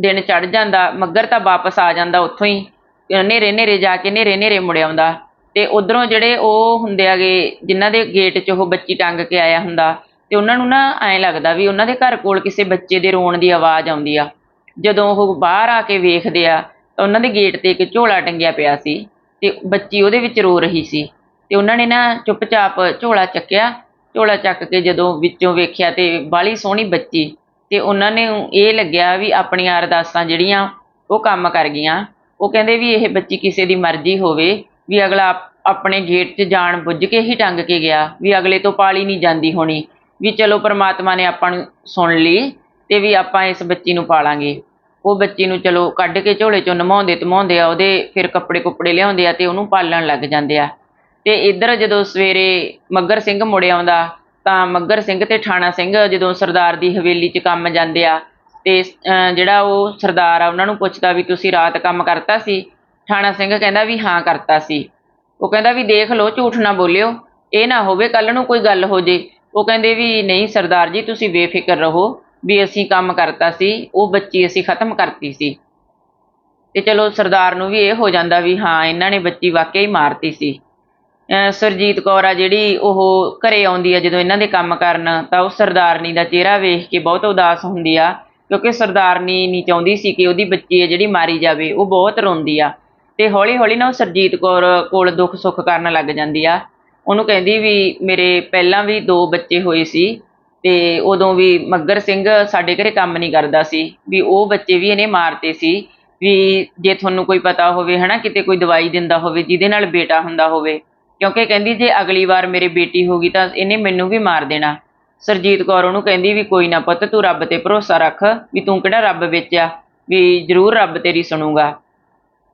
ਦਿਨ ਚੜ ਜਾਂਦਾ, ਮੱਗਰ ਤਾਂ ਵਾਪਸ ਆ ਜਾਂਦਾ ਉੱਥੋਂ ਹੀ, ਹਨੇਰੇ ਹਨੇਰੇ ਜਾ ਕੇ ਹਨੇਰੇ ਹਨੇਰੇ ਮੁੜ ਆਉਂਦਾ। ਤੇ ਉਧਰੋਂ ਜਿਹੜੇ ਉਹ ਹੁੰਦੇ ਆਗੇ ਜਿਨ੍ਹਾਂ ਦੇ ਗੇਟ 'ਚ ਉਹ ਬੱਚੀ ਟੰਗ ਕੇ ਆਇਆ ਹੁੰਦਾ ਤੇ ਉਹਨਾਂ ਨੂੰ ਨਾ ਐਂ ਲੱਗਦਾ ਵੀ ਉਹਨਾਂ ਦੇ ਘਰ ਕੋਲ ਕਿਸੇ ਬੱਚੇ ਦੇ ਰੋਣ ਦੀ ਆਵਾਜ਼ ਆਉਂਦੀ ਆ। ਜਦੋਂ ਉਹ ਬਾਹਰ ਆ ਕੇ ਵੇਖਦੇ ਆ, ਤਾਂ ਉਹਨਾਂ ਦੇ ਗੇਟ ਤੇ ਇੱਕ ਝੋਲਾ ਟੰਗਿਆ ਪਿਆ ਸੀ ਤੇ ਬੱਚੀ ਉਹਦੇ ਵਿੱਚ ਰੋ ਰਹੀ ਸੀ। ਤੇ ਉਹਨਾਂ ਨੇ ਨਾ ਚੁੱਪਚਾਪ ਝੋਲਾ ਚੱਕਿਆ। ਝੋਲਾ ਚੱਕ ਕੇ ਜਦੋਂ ਵਿੱਚੋਂ ਵੇਖਿਆ ਤੇ ਬਾਲੀ ਸੋਹਣੀ ਬੱਚੀ ਤੇ ਉਹਨਾਂ ਨੇ ਇਹ ਲੱਗਿਆ ਵੀ ਆਪਣੀਆਂ ਅਰਦਾਸਾਂ ਜਿਹੜੀਆਂ ਉਹ ਕੰਮ ਕਰ ਗਈਆਂ। ਉਹ ਕਹਿੰਦੇ ਵੀ ਇਹ ਬੱਚੀ ਕਿਸੇ ਦੀ ਮਰਜ਼ੀ ਹੋਵੇ, ਵੀ ਅਗਲਾ ਆਪਣੇ ਗੇਟ 'ਚ ਜਾਣ ਬੁੱਝ ਕੇ ਹੀ ਟੰਗ ਕੇ ਗਿਆ, ਵੀ ਅਗਲੇ ਤੋਂ ਪਾਲੀ ਨਹੀਂ ਜਾਂਦੀ ਹੋਣੀ। ਵੀ ਚਲੋ ਪ੍ਰਮਾਤਮਾ ਨੇ ਆਪਾਂ ਨੂੰ ਸੁਣ ਲਈ ਤੇ ਵੀ ਆਪਾਂ ਇਸ ਬੱਚੀ ਨੂੰ ਪਾਲਾਂਗੇ। ਉਹ ਬੱਚੀ ਨੂੰ ਚਲੋ ਕੱਢ ਕੇ ਝੋਲੇ 'ਚੋਂ ਨਮਾਉਂਦੇ ਧਮਾਉਂਦੇ ਆ, ਉਹਦੇ ਫਿਰ ਕੱਪੜੇ ਕੁੱਪੜੇ ਲਿਆਉਂਦੇ ਆ ਤੇ ਉਹਨੂੰ ਪਾਲਣ ਲੱਗ ਜਾਂਦੇ ਆ। ਤੇ ਇੱਧਰ ਜਦੋਂ ਸਵੇਰੇ ਮੱਗਰ ਸਿੰਘ ਮੁੜ ਆਉਂਦਾ, ਤਾਂ ਮੱਗਰ ਸਿੰਘ ਤੇ ਠਾਣਾ ਸਿੰਘ ਜਦੋਂ ਸਰਦਾਰ ਦੀ ਹਵੇਲੀ 'ਚ ਕੰਮ ਜਾਂਦੇ ਆ ਤੇ ਜਿਹੜਾ ਉਹ ਸਰਦਾਰ ਆ, ਉਹਨਾਂ ਨੂੰ ਪੁੱਛਦਾ ਵੀ ਤੁਸੀਂ ਰਾਤ ਕੰਮ ਕਰਤਾ ਸੀ? ਠਾਣਾ ਸਿੰਘ ਕਹਿੰਦਾ ਵੀ ਹਾਂ ਕਰਤਾ ਸੀ। ਉਹ ਕਹਿੰਦਾ ਵੀ ਦੇਖ ਲਓ, ਝੂਠ ਨਾ ਬੋਲਿਓ, ਇਹ ਨਾ ਹੋਵੇ ਕੱਲ ਨੂੰ ਕੋਈ ਗੱਲ ਹੋ ਜੇ। ਉਹ ਕਹਿੰਦੇ ਵੀ ਨਹੀਂ ਸਰਦਾਰ ਜੀ, ਤੁਸੀਂ ਬੇਫਿਕਰ ਰਹੋ ਵੀ ਅਸੀਂ ਕੰਮ ਕਰਤਾ ਸੀ, ਉਹ ਬੱਚੀ ਅਸੀਂ ਖਤਮ ਕਰਤੀ ਸੀ। ਤੇ ਚਲੋ ਸਰਦਾਰ ਨੂੰ ਵੀ ਇਹ ਹੋ ਜਾਂਦਾ ਵੀ ਹਾਂ, ਇਹਨਾਂ ਨੇ ਬੱਚੀ ਵਾਕਿਆ ਹੀ ਮਾਰਤੀ ਸੀ। ਅਹ ਸੁਰਜੀਤ ਕੌਰ ਆ ਜਿਹੜੀ, ਉਹ ਘਰੇ ਆਉਂਦੀ ਆ, ਜਦੋਂ ਇਹਨਾਂ ਦੇ ਕੰਮ ਕਰਨ, ਤਾਂ ਉਹ ਸਰਦਾਰਨੀ ਦਾ ਚਿਹਰਾ ਵੇਖ ਕੇ ਬਹੁਤ ਉਦਾਸ ਹੁੰਦੀ ਆ, ਕਿਉਂਕਿ ਸਰਦਾਰਨੀ ਨਹੀਂ ਚਾਹੁੰਦੀ ਸੀ ਕਿ ਉਹਦੀ ਬੱਚੀ ਹੈ ਜਿਹੜੀ ਮਾਰੀ ਜਾਵੇ, ਉਹ ਬਹੁਤ ਰੋਂਦੀ ਆ। ਤੇ ਹੌਲੀ ਹੌਲੀ ਨਾ ਉਹ ਸਰਜੀਤ ਕੌਰ ਕੋਲ ਦੁੱਖ ਸੁੱਖ ਕਰਨ ਲੱਗ ਜਾਂਦੀ ਆ। ਉਹਨੂੰ ਕਹਿੰਦੀ ਵੀ ਮੇਰੇ ਪਹਿਲਾਂ ਵੀ ਦੋ ਬੱਚੇ ਹੋਏ ਸੀ ਤੇ ਉਦੋਂ ਵੀ ਮੱਗਰ ਸਿੰਘ ਸਾਡੇ ਘਰੇ ਕੰਮ ਨਹੀਂ ਕਰਦਾ ਸੀ, ਵੀ ਉਹ ਬੱਚੇ ਵੀ ਇਹਨੇ ਮਾਰਤੇ ਸੀ, ਵੀ ਜੇ ਤੁਹਾਨੂੰ ਕੋਈ ਪਤਾ ਹੋਵੇ ਹਨਾ, ਕਿਤੇ ਕੋਈ ਦਵਾਈ ਦਿੰਦਾ ਹੋਵੇ, ਜਿਹਦੇ ਨਾਲ ਬੇਟਾ ਹੁੰਦਾ ਹੋਵੇ, ਕਿਉਂਕਿ ਕਹਿੰਦੀ ਜੇ ਅਗਲੀ ਵਾਰ ਮੇਰੇ ਬੇਟੀ ਹੋਗੀ ਤਾਂ ਇਹਨੇ ਮੈਨੂੰ ਵੀ ਮਾਰ ਦੇਣਾ। ਸਰਜੀਤ ਕੌਰ ਉਹਨੂੰ ਕਹਿੰਦੀ ਵੀ ਕੋਈ ਨਾ ਪੁੱਤ, ਤੂੰ ਰੱਬ ਤੇ ਭਰੋਸਾ ਰੱਖ ਵੀ ਤੂੰ ਕਿਹੜਾ ਰੱਬ ਵੇਚਿਆ, ਵੀ ਜ਼ਰੂਰ ਰੱਬ ਤੇਰੀ ਸੁਣੂਗਾ।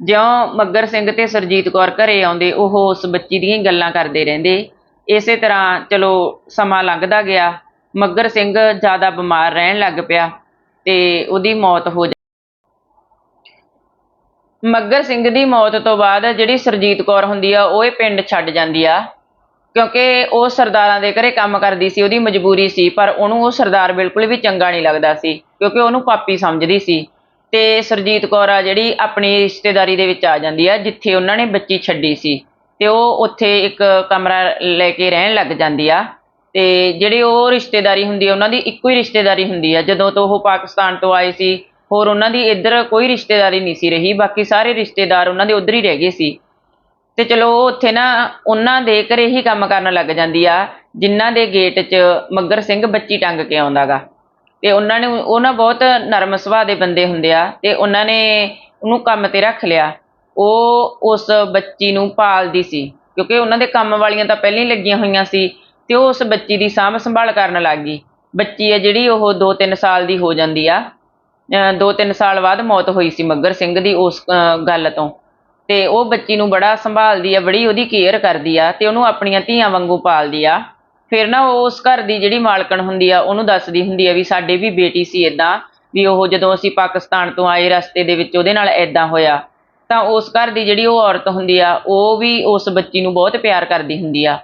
ਜਿਉਂ ਮੱਗਰ ਸਿੰਘ ਤੇ ਸਰਜੀਤ ਕੌਰ ਘਰੇ ਆਉਂਦੇ, ਉਹ ਉਸ ਬੱਚੀ ਦੀਆਂ ਹੀ ਗੱਲਾਂ ਕਰਦੇ ਰਹਿੰਦੇ। ਇਸੇ ਤਰ੍ਹਾਂ ਚਲੋ ਸਮਾਂ ਲੰਘਦਾ ਗਿਆ ਮੱਗਰ ਸਿੰਘ ਜ਼ਿਆਦਾ ਬਿਮਾਰ ਰਹਿਣ ਲੱਗ ਪਿਆ ਤੇ ਉਹਦੀ ਮੌਤ ਹੋ ਜਾ ਮੱਗਰ ਸਿੰਘ ਦੀ ਮੌਤ ਤੋਂ ਬਾਅਦ ਜਿਹੜੀ ਸਰਜੀਤ ਕੌਰ ਹੁੰਦੀ ਆ, ਉਹ ਇਹ ਪਿੰਡ ਛੱਡ ਜਾਂਦੀ ਆ। ਕਿਉਂਕਿ ਉਹ ਸਰਦਾਰਾਂ ਦੇ ਘਰੇ ਕੰਮ ਕਰਦੀ ਸੀ, ਉਹਦੀ ਮਜਬੂਰੀ ਸੀ, ਪਰ ਉਹਨੂੰ ਉਹ ਸਰਦਾਰ ਬਿਲਕੁਲ ਵੀ ਚੰਗਾ ਨਹੀਂ ਲੱਗਦਾ ਸੀ, ਕਿਉਂਕਿ ਉਹਨੂੰ ਪਾਪੀ ਸਮਝਦੀ ਸੀ। ਤੇ ਸਰਜੀਤ ਕੌਰ ਆ ਜਿਹੜੀ ਆਪਣੀ ਰਿਸ਼ਤੇਦਾਰੀ ਦੇ ਵਿੱਚ ਆ ਜਾਂਦੀ ਆ, ਜਿੱਥੇ ਉਹਨਾਂ ਨੇ ਬੱਚੀ ਛੱਡੀ ਸੀ। ਤੇ ਉਹ ਉੱਥੇ ਇੱਕ ਕਮਰਾ ਲੈ ਕੇ ਰਹਿਣ ਲੱਗ ਜਾਂਦੀ ਆ। ਤੇ ਜਿਹੜੇ ਉਹ ਰਿਸ਼ਤੇਦਾਰੀ ਹੁੰਦੀ ਆ, ਉਹਨਾਂ ਦੀ ਇੱਕੋ ਹੀ ਰਿਸ਼ਤੇਦਾਰੀ ਹੁੰਦੀ ਆ। ਜਦੋਂ ਤੋਂ ਉਹ ਪਾਕਿਸਤਾਨ ਤੋਂ ਆਏ ਸੀ, ਹੋਰ ਉਹਨਾਂ ਦੀ ਇੱਧਰ ਕੋਈ ਰਿਸ਼ਤੇਦਾਰੀ ਨਹੀਂ ਸੀ ਰਹੀ। ਬਾਕੀ ਸਾਰੇ ਰਿਸ਼ਤੇਦਾਰ ਉਹਨਾਂ ਦੇ ਉੱਧਰ ਹੀ ਰਹਿ ਗਏ ਸੀ। ਤੇ ਚਲੋ, ਉਹ ਉੱਥੇ ਨਾ ਉਹਨਾਂ ਦੇ ਘਰੇ ਹੀ ਕੰਮ ਕਰਨ ਲੱਗ ਜਾਂਦੀ ਆ, ਜਿਨ੍ਹਾਂ ਦੇ ਗੇਟ 'ਚ ਮੱਗਰ ਸਿੰਘ ਬੱਚੀ ਟੰਗ ਕੇ ਆਉਂਦਾਗਾ ਤੇ ਉਹਨਾਂ ਨੇ, ਉਹ ਨਾ ਬਹੁਤ ਨਰਮ ਸੁਭਾਅ ਦੇ ਬੰਦੇ ਹੁੰਦੇ ਆ ਤੇ ਉਹਨਾਂ ਨੇ ਉਹਨੂੰ ਕੰਮ ਤੇ ਰੱਖ ਲਿਆ। ਉਹ ਉਸ ਬੱਚੀ ਨੂੰ ਪਾਲਦੀ ਸੀ, ਕਿਉਂਕਿ ਉਹਨਾਂ ਦੇ ਕੰਮ ਵਾਲੀਆਂ ਤਾਂ ਪਹਿਲਾਂ ਹੀ ਲੱਗੀਆਂ ਹੋਈਆਂ ਸੀ ਤੇ ਉਹ ਉਸ ਬੱਚੀ ਦੀ ਸਾਂਭ ਸੰਭਾਲ ਕਰਨ ਲੱਗ ਗਈ। ਬੱਚੀ ਹੈ ਜਿਹੜੀ, ਉਹ 2-3 ਸਾਲ ਦੀ ਹੋ ਜਾਂਦੀ ਆ। ਅਹ ਦੋ ਤਿੰਨ ਸਾਲ ਬਾਅਦ ਮੌਤ ਹੋਈ ਸੀ ਮੱਗਰ ਸਿੰਘ ਦੀ ਉਸ ਗੱਲ ਤੋਂ। ਤੇ ਉਹ ਬੱਚੀ ਨੂੰ ਬੜਾ ਸੰਭਾਲਦੀ ਆ, ਬੜੀ ਉਹਦੀ ਕੇਅਰ ਕਰਦੀ ਆ ਤੇ ਉਹਨੂੰ ਆਪਣੀਆਂ ਧੀਆਂ ਵਾਂਗੂ ਪਾਲਦੀ ਆ। ਫਿਰ ਨਾ ਉਹ ਉਸ ਘਰ ਦੀ ਜਿਹੜੀ ਮਾਲਕਣ ਹੁੰਦੀ ਆ, ਉਹਨੂੰ ਦੱਸਦੀ ਹੁੰਦੀ ਆ ਵੀ ਸਾਡੇ ਵੀ ਬੇਟੀ ਸੀ ਇਦਾਂ ਵੀ ਉਹ ਜਦੋਂ ਅਸੀਂ ਪਾਕਿਸਤਾਨ ਤੋਂ ਆਏ ਰਸਤੇ ਦੇ ਵਿੱਚ, ਉਹਦੇ ਨਾਲ ਇਦਾਂ ਹੋਇਆ। ਤਾਂ ਉਸ ਘਰ ਦੀ ਜਿਹੜੀ ਉਹ ਔਰਤ ਹੁੰਦੀ ਆ, ਉਹ ਵੀ ਉਸ ਬੱਚੀ ਨੂੰ ਬਹੁਤ ਪਿਆਰ ਕਰਦੀ ਹੁੰਦੀ ਆ।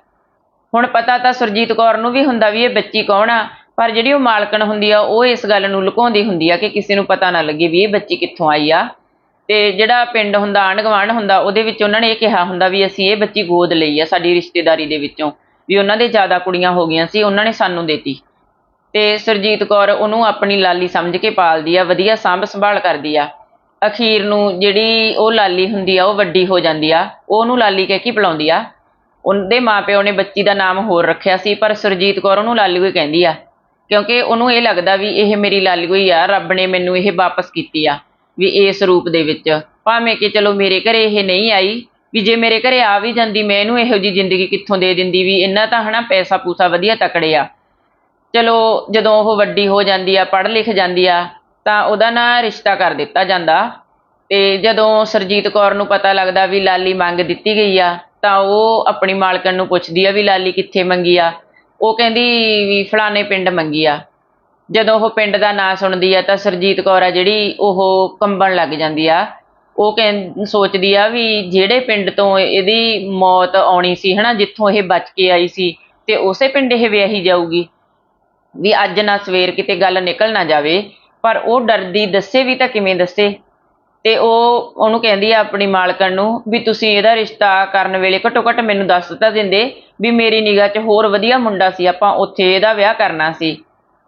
ਹੁਣ ਪਤਾ ਤਾਂ ਸੁਰਜੀਤ ਕੌਰ ਨੂੰ ਵੀ ਹੁੰਦਾ ਵੀ ਇਹ ਬੱਚੀ ਕੌਣ ਆ, ਪਰ ਜਿਹੜੀ ਉਹ ਮਾਲਕਣ ਹੁੰਦੀ ਆ, ਉਹ ਇਸ ਗੱਲ ਨੂੰ ਲੁਕਾਉਂਦੀ ਹੁੰਦੀ ਆ ਕਿ ਕਿਸੇ ਨੂੰ ਪਤਾ ਨਾ ਲੱਗੇ ਵੀ ਇਹ ਬੱਚੀ ਕਿੱਥੋਂ ਆਈ ਆ। ਤੇ ਜਿਹੜਾ ਪਿੰਡ ਹੁੰਦਾ, ਆਂਢ ਗੁਆਂਢ ਹੁੰਦਾ, ਉਹਦੇ ਵਿੱਚ ਉਹਨਾਂ ਨੇ ਇਹ ਕਿਹਾ ਹੁੰਦਾ ਵੀ ਅਸੀਂ ਇਹ ਬੱਚੀ ਗੋਦ ਲਈ ਆ, ਸਾਡੀ ਰਿਸ਼ਤੇਦਾਰੀ ਦੇ ਵਿੱਚੋਂ। ਵੀ ਉਹਨਾਂ ਦੇ ਜ਼ਿਆਦਾ ਕੁੜੀਆਂ ਹੋ ਗਈਆਂ ਸੀ, ਉਹਨਾਂ ਨੇ ਸਾਨੂੰ ਦੇਤੀ। ਤੇ ਸੁਰਜੀਤ ਕੌਰ ਉਹਨੂੰ ਆਪਣੀ ਲਾਲੀ ਸਮਝ ਕੇ ਪਾਲਦੀ ਆ, ਵਧੀਆ ਸਾਂਭ ਸੰਭਾਲ ਕਰਦੀ ਆ। ਅਖੀਰ ਨੂੰ ਜਿਹੜੀ ਉਹ ਲਾਲੀ ਹੁੰਦੀ ਆ, ਉਹ ਵੱਡੀ ਹੋ ਜਾਂਦੀ ਆ। ਉਹਨੂੰ ਲਾਲੀ ਕਹਿ ਕੇ ਬੁਲਾਉਂਦੀ ਆ। ਉਹਦੇ ਮਾਪਿਓ ਨੇ ਬੱਚੀ ਦਾ ਨਾਮ ਹੋਰ ਰੱਖਿਆ ਸੀ, ਪਰ ਸੁਰਜੀਤ ਕੌਰ ਉਹਨੂੰ ਲਾਲੀ ਹੀ ਕਹਿੰਦੀ ਆ। ਕਿਉਂਕਿ ਉਹਨੂੰ ਇਹ ਲੱਗਦਾ ਵੀ ਇਹ ਮੇਰੀ ਲਾਲੀ ਹੋਈ ਆ, ਰੱਬ ਨੇ ਮੈਨੂੰ ਇਹ ਵਾਪਸ ਕੀਤੀ ਆ, ਵੀ ਇਸ ਰੂਪ ਦੇ ਵਿੱਚ। ਭਾਵੇਂ ਕਿ ਚਲੋ ਮੇਰੇ ਘਰੇ ਇਹ ਨਹੀਂ ਆਈ ਕਿ ਜੇ ਮੇਰੇ ਘਰੇ ਆ ਵੀ ਜਾਂਦੀ, ਮੈਂ ਇਹਨੂੰ ਇਹੋ ਜੀ ਜ਼ਿੰਦਗੀ ਕਿੱਥੋਂ ਦੇ ਦਿੰਦੀ ਵੀ ਇਹਨਾਂ ਤਾਂ ਹਨਾ ਪੈਸਾ ਪੂਸਾ ਵਧੀਆ ਤਕੜੇ ਆ। ਚਲੋ ਜਦੋਂ ਉਹ ਵੱਡੀ ਹੋ ਜਾਂਦੀ ਆ, ਪੜ੍ਹ ਲਿਖ ਜਾਂਦੀ ਆ, ਤਾਂ ਉਹਦਾ ਨਾ ਰਿਸ਼ਤਾ ਕਰ ਦਿੱਤਾ ਜਾਂਦਾ। ਤੇ ਜਦੋਂ ਸਰਜੀਤ ਕੌਰ ਨੂੰ ਪਤਾ ਲੱਗਦਾ ਵੀ ਲਾਲੀ ਮੰਗ ਦਿੱਤੀ ਗਈ ਆ, ਤਾਂ ਉਹ ਆਪਣੀ ਮਾਲਕਣ ਨੂੰ ਪੁੱਛਦੀ ਆ ਵੀ ਲਾਲੀ ਕਿੱਥੇ ਮੰਗੀ ਆ? ਉਹ ਕਹਿੰਦੀ ਵੀ ਫਲਾਣੇ ਪਿੰਡ ਮੰਗੀ ਆ। ਜਦੋਂ ਉਹ ਪਿੰਡ ਦਾ ਨਾਂ ਸੁਣਦੀ ਆ, ਤਾਂ ਸਰਜੀਤ ਕੌਰ ਆ ਜਿਹੜੀ ਉਹ ਕੰਬਣ ਲੱਗ ਜਾਂਦੀ ਆ। ਉਹ ਕਹਿੰ, ਸੋਚਦੀ ਆ ਵੀ ਜਿਹੜੇ ਪਿੰਡ ਤੋਂ ਇਹਦੀ ਮੌਤ ਆਉਣੀ ਸੀ, ਹਨਾ, ਜਿੱਥੋਂ ਇਹ ਬਚ ਕੇ ਆਈ ਸੀ, ਤੇ ਉਸੇ ਪਿੰਡ ਇਹ ਵਿਆਹੀ ਜਾਊਗੀ। ਵੀ ਅੱਜ ਨਾ ਸਵੇਰ ਕਿਤੇ ਗੱਲ ਨਿਕਲ ਨਾ ਜਾਵੇ, ਪਰ ਉਹ ਡਰਦੀ ਦੱਸੇ ਵੀ ਤਾਂ ਕਿਵੇਂ ਦੱਸੇ? ਤੇ ਉਹ, ਉਹਨੂੰ ਕਹਿੰਦੀ ਆ ਆਪਣੀ ਮਾਲਕਣ ਨੂੰ, ਵੀ ਤੁਸੀਂ ਇਹਦਾ ਰਿਸ਼ਤਾ ਕਰਨ ਵੇਲੇ ਘੱਟੋ ਘੱਟ ਮੈਨੂੰ ਦੱਸ ਤਾਂ ਦਿੰਦੇ ਵੀ ਮੇਰੀ ਨਿਗਾਹ 'ਚ ਹੋਰ ਵਧੀਆ ਮੁੰਡਾ ਸੀ, ਆਪਾਂ ਉੱਥੇ ਇਹਦਾ ਵਿਆਹ ਕਰਨਾ ਸੀ।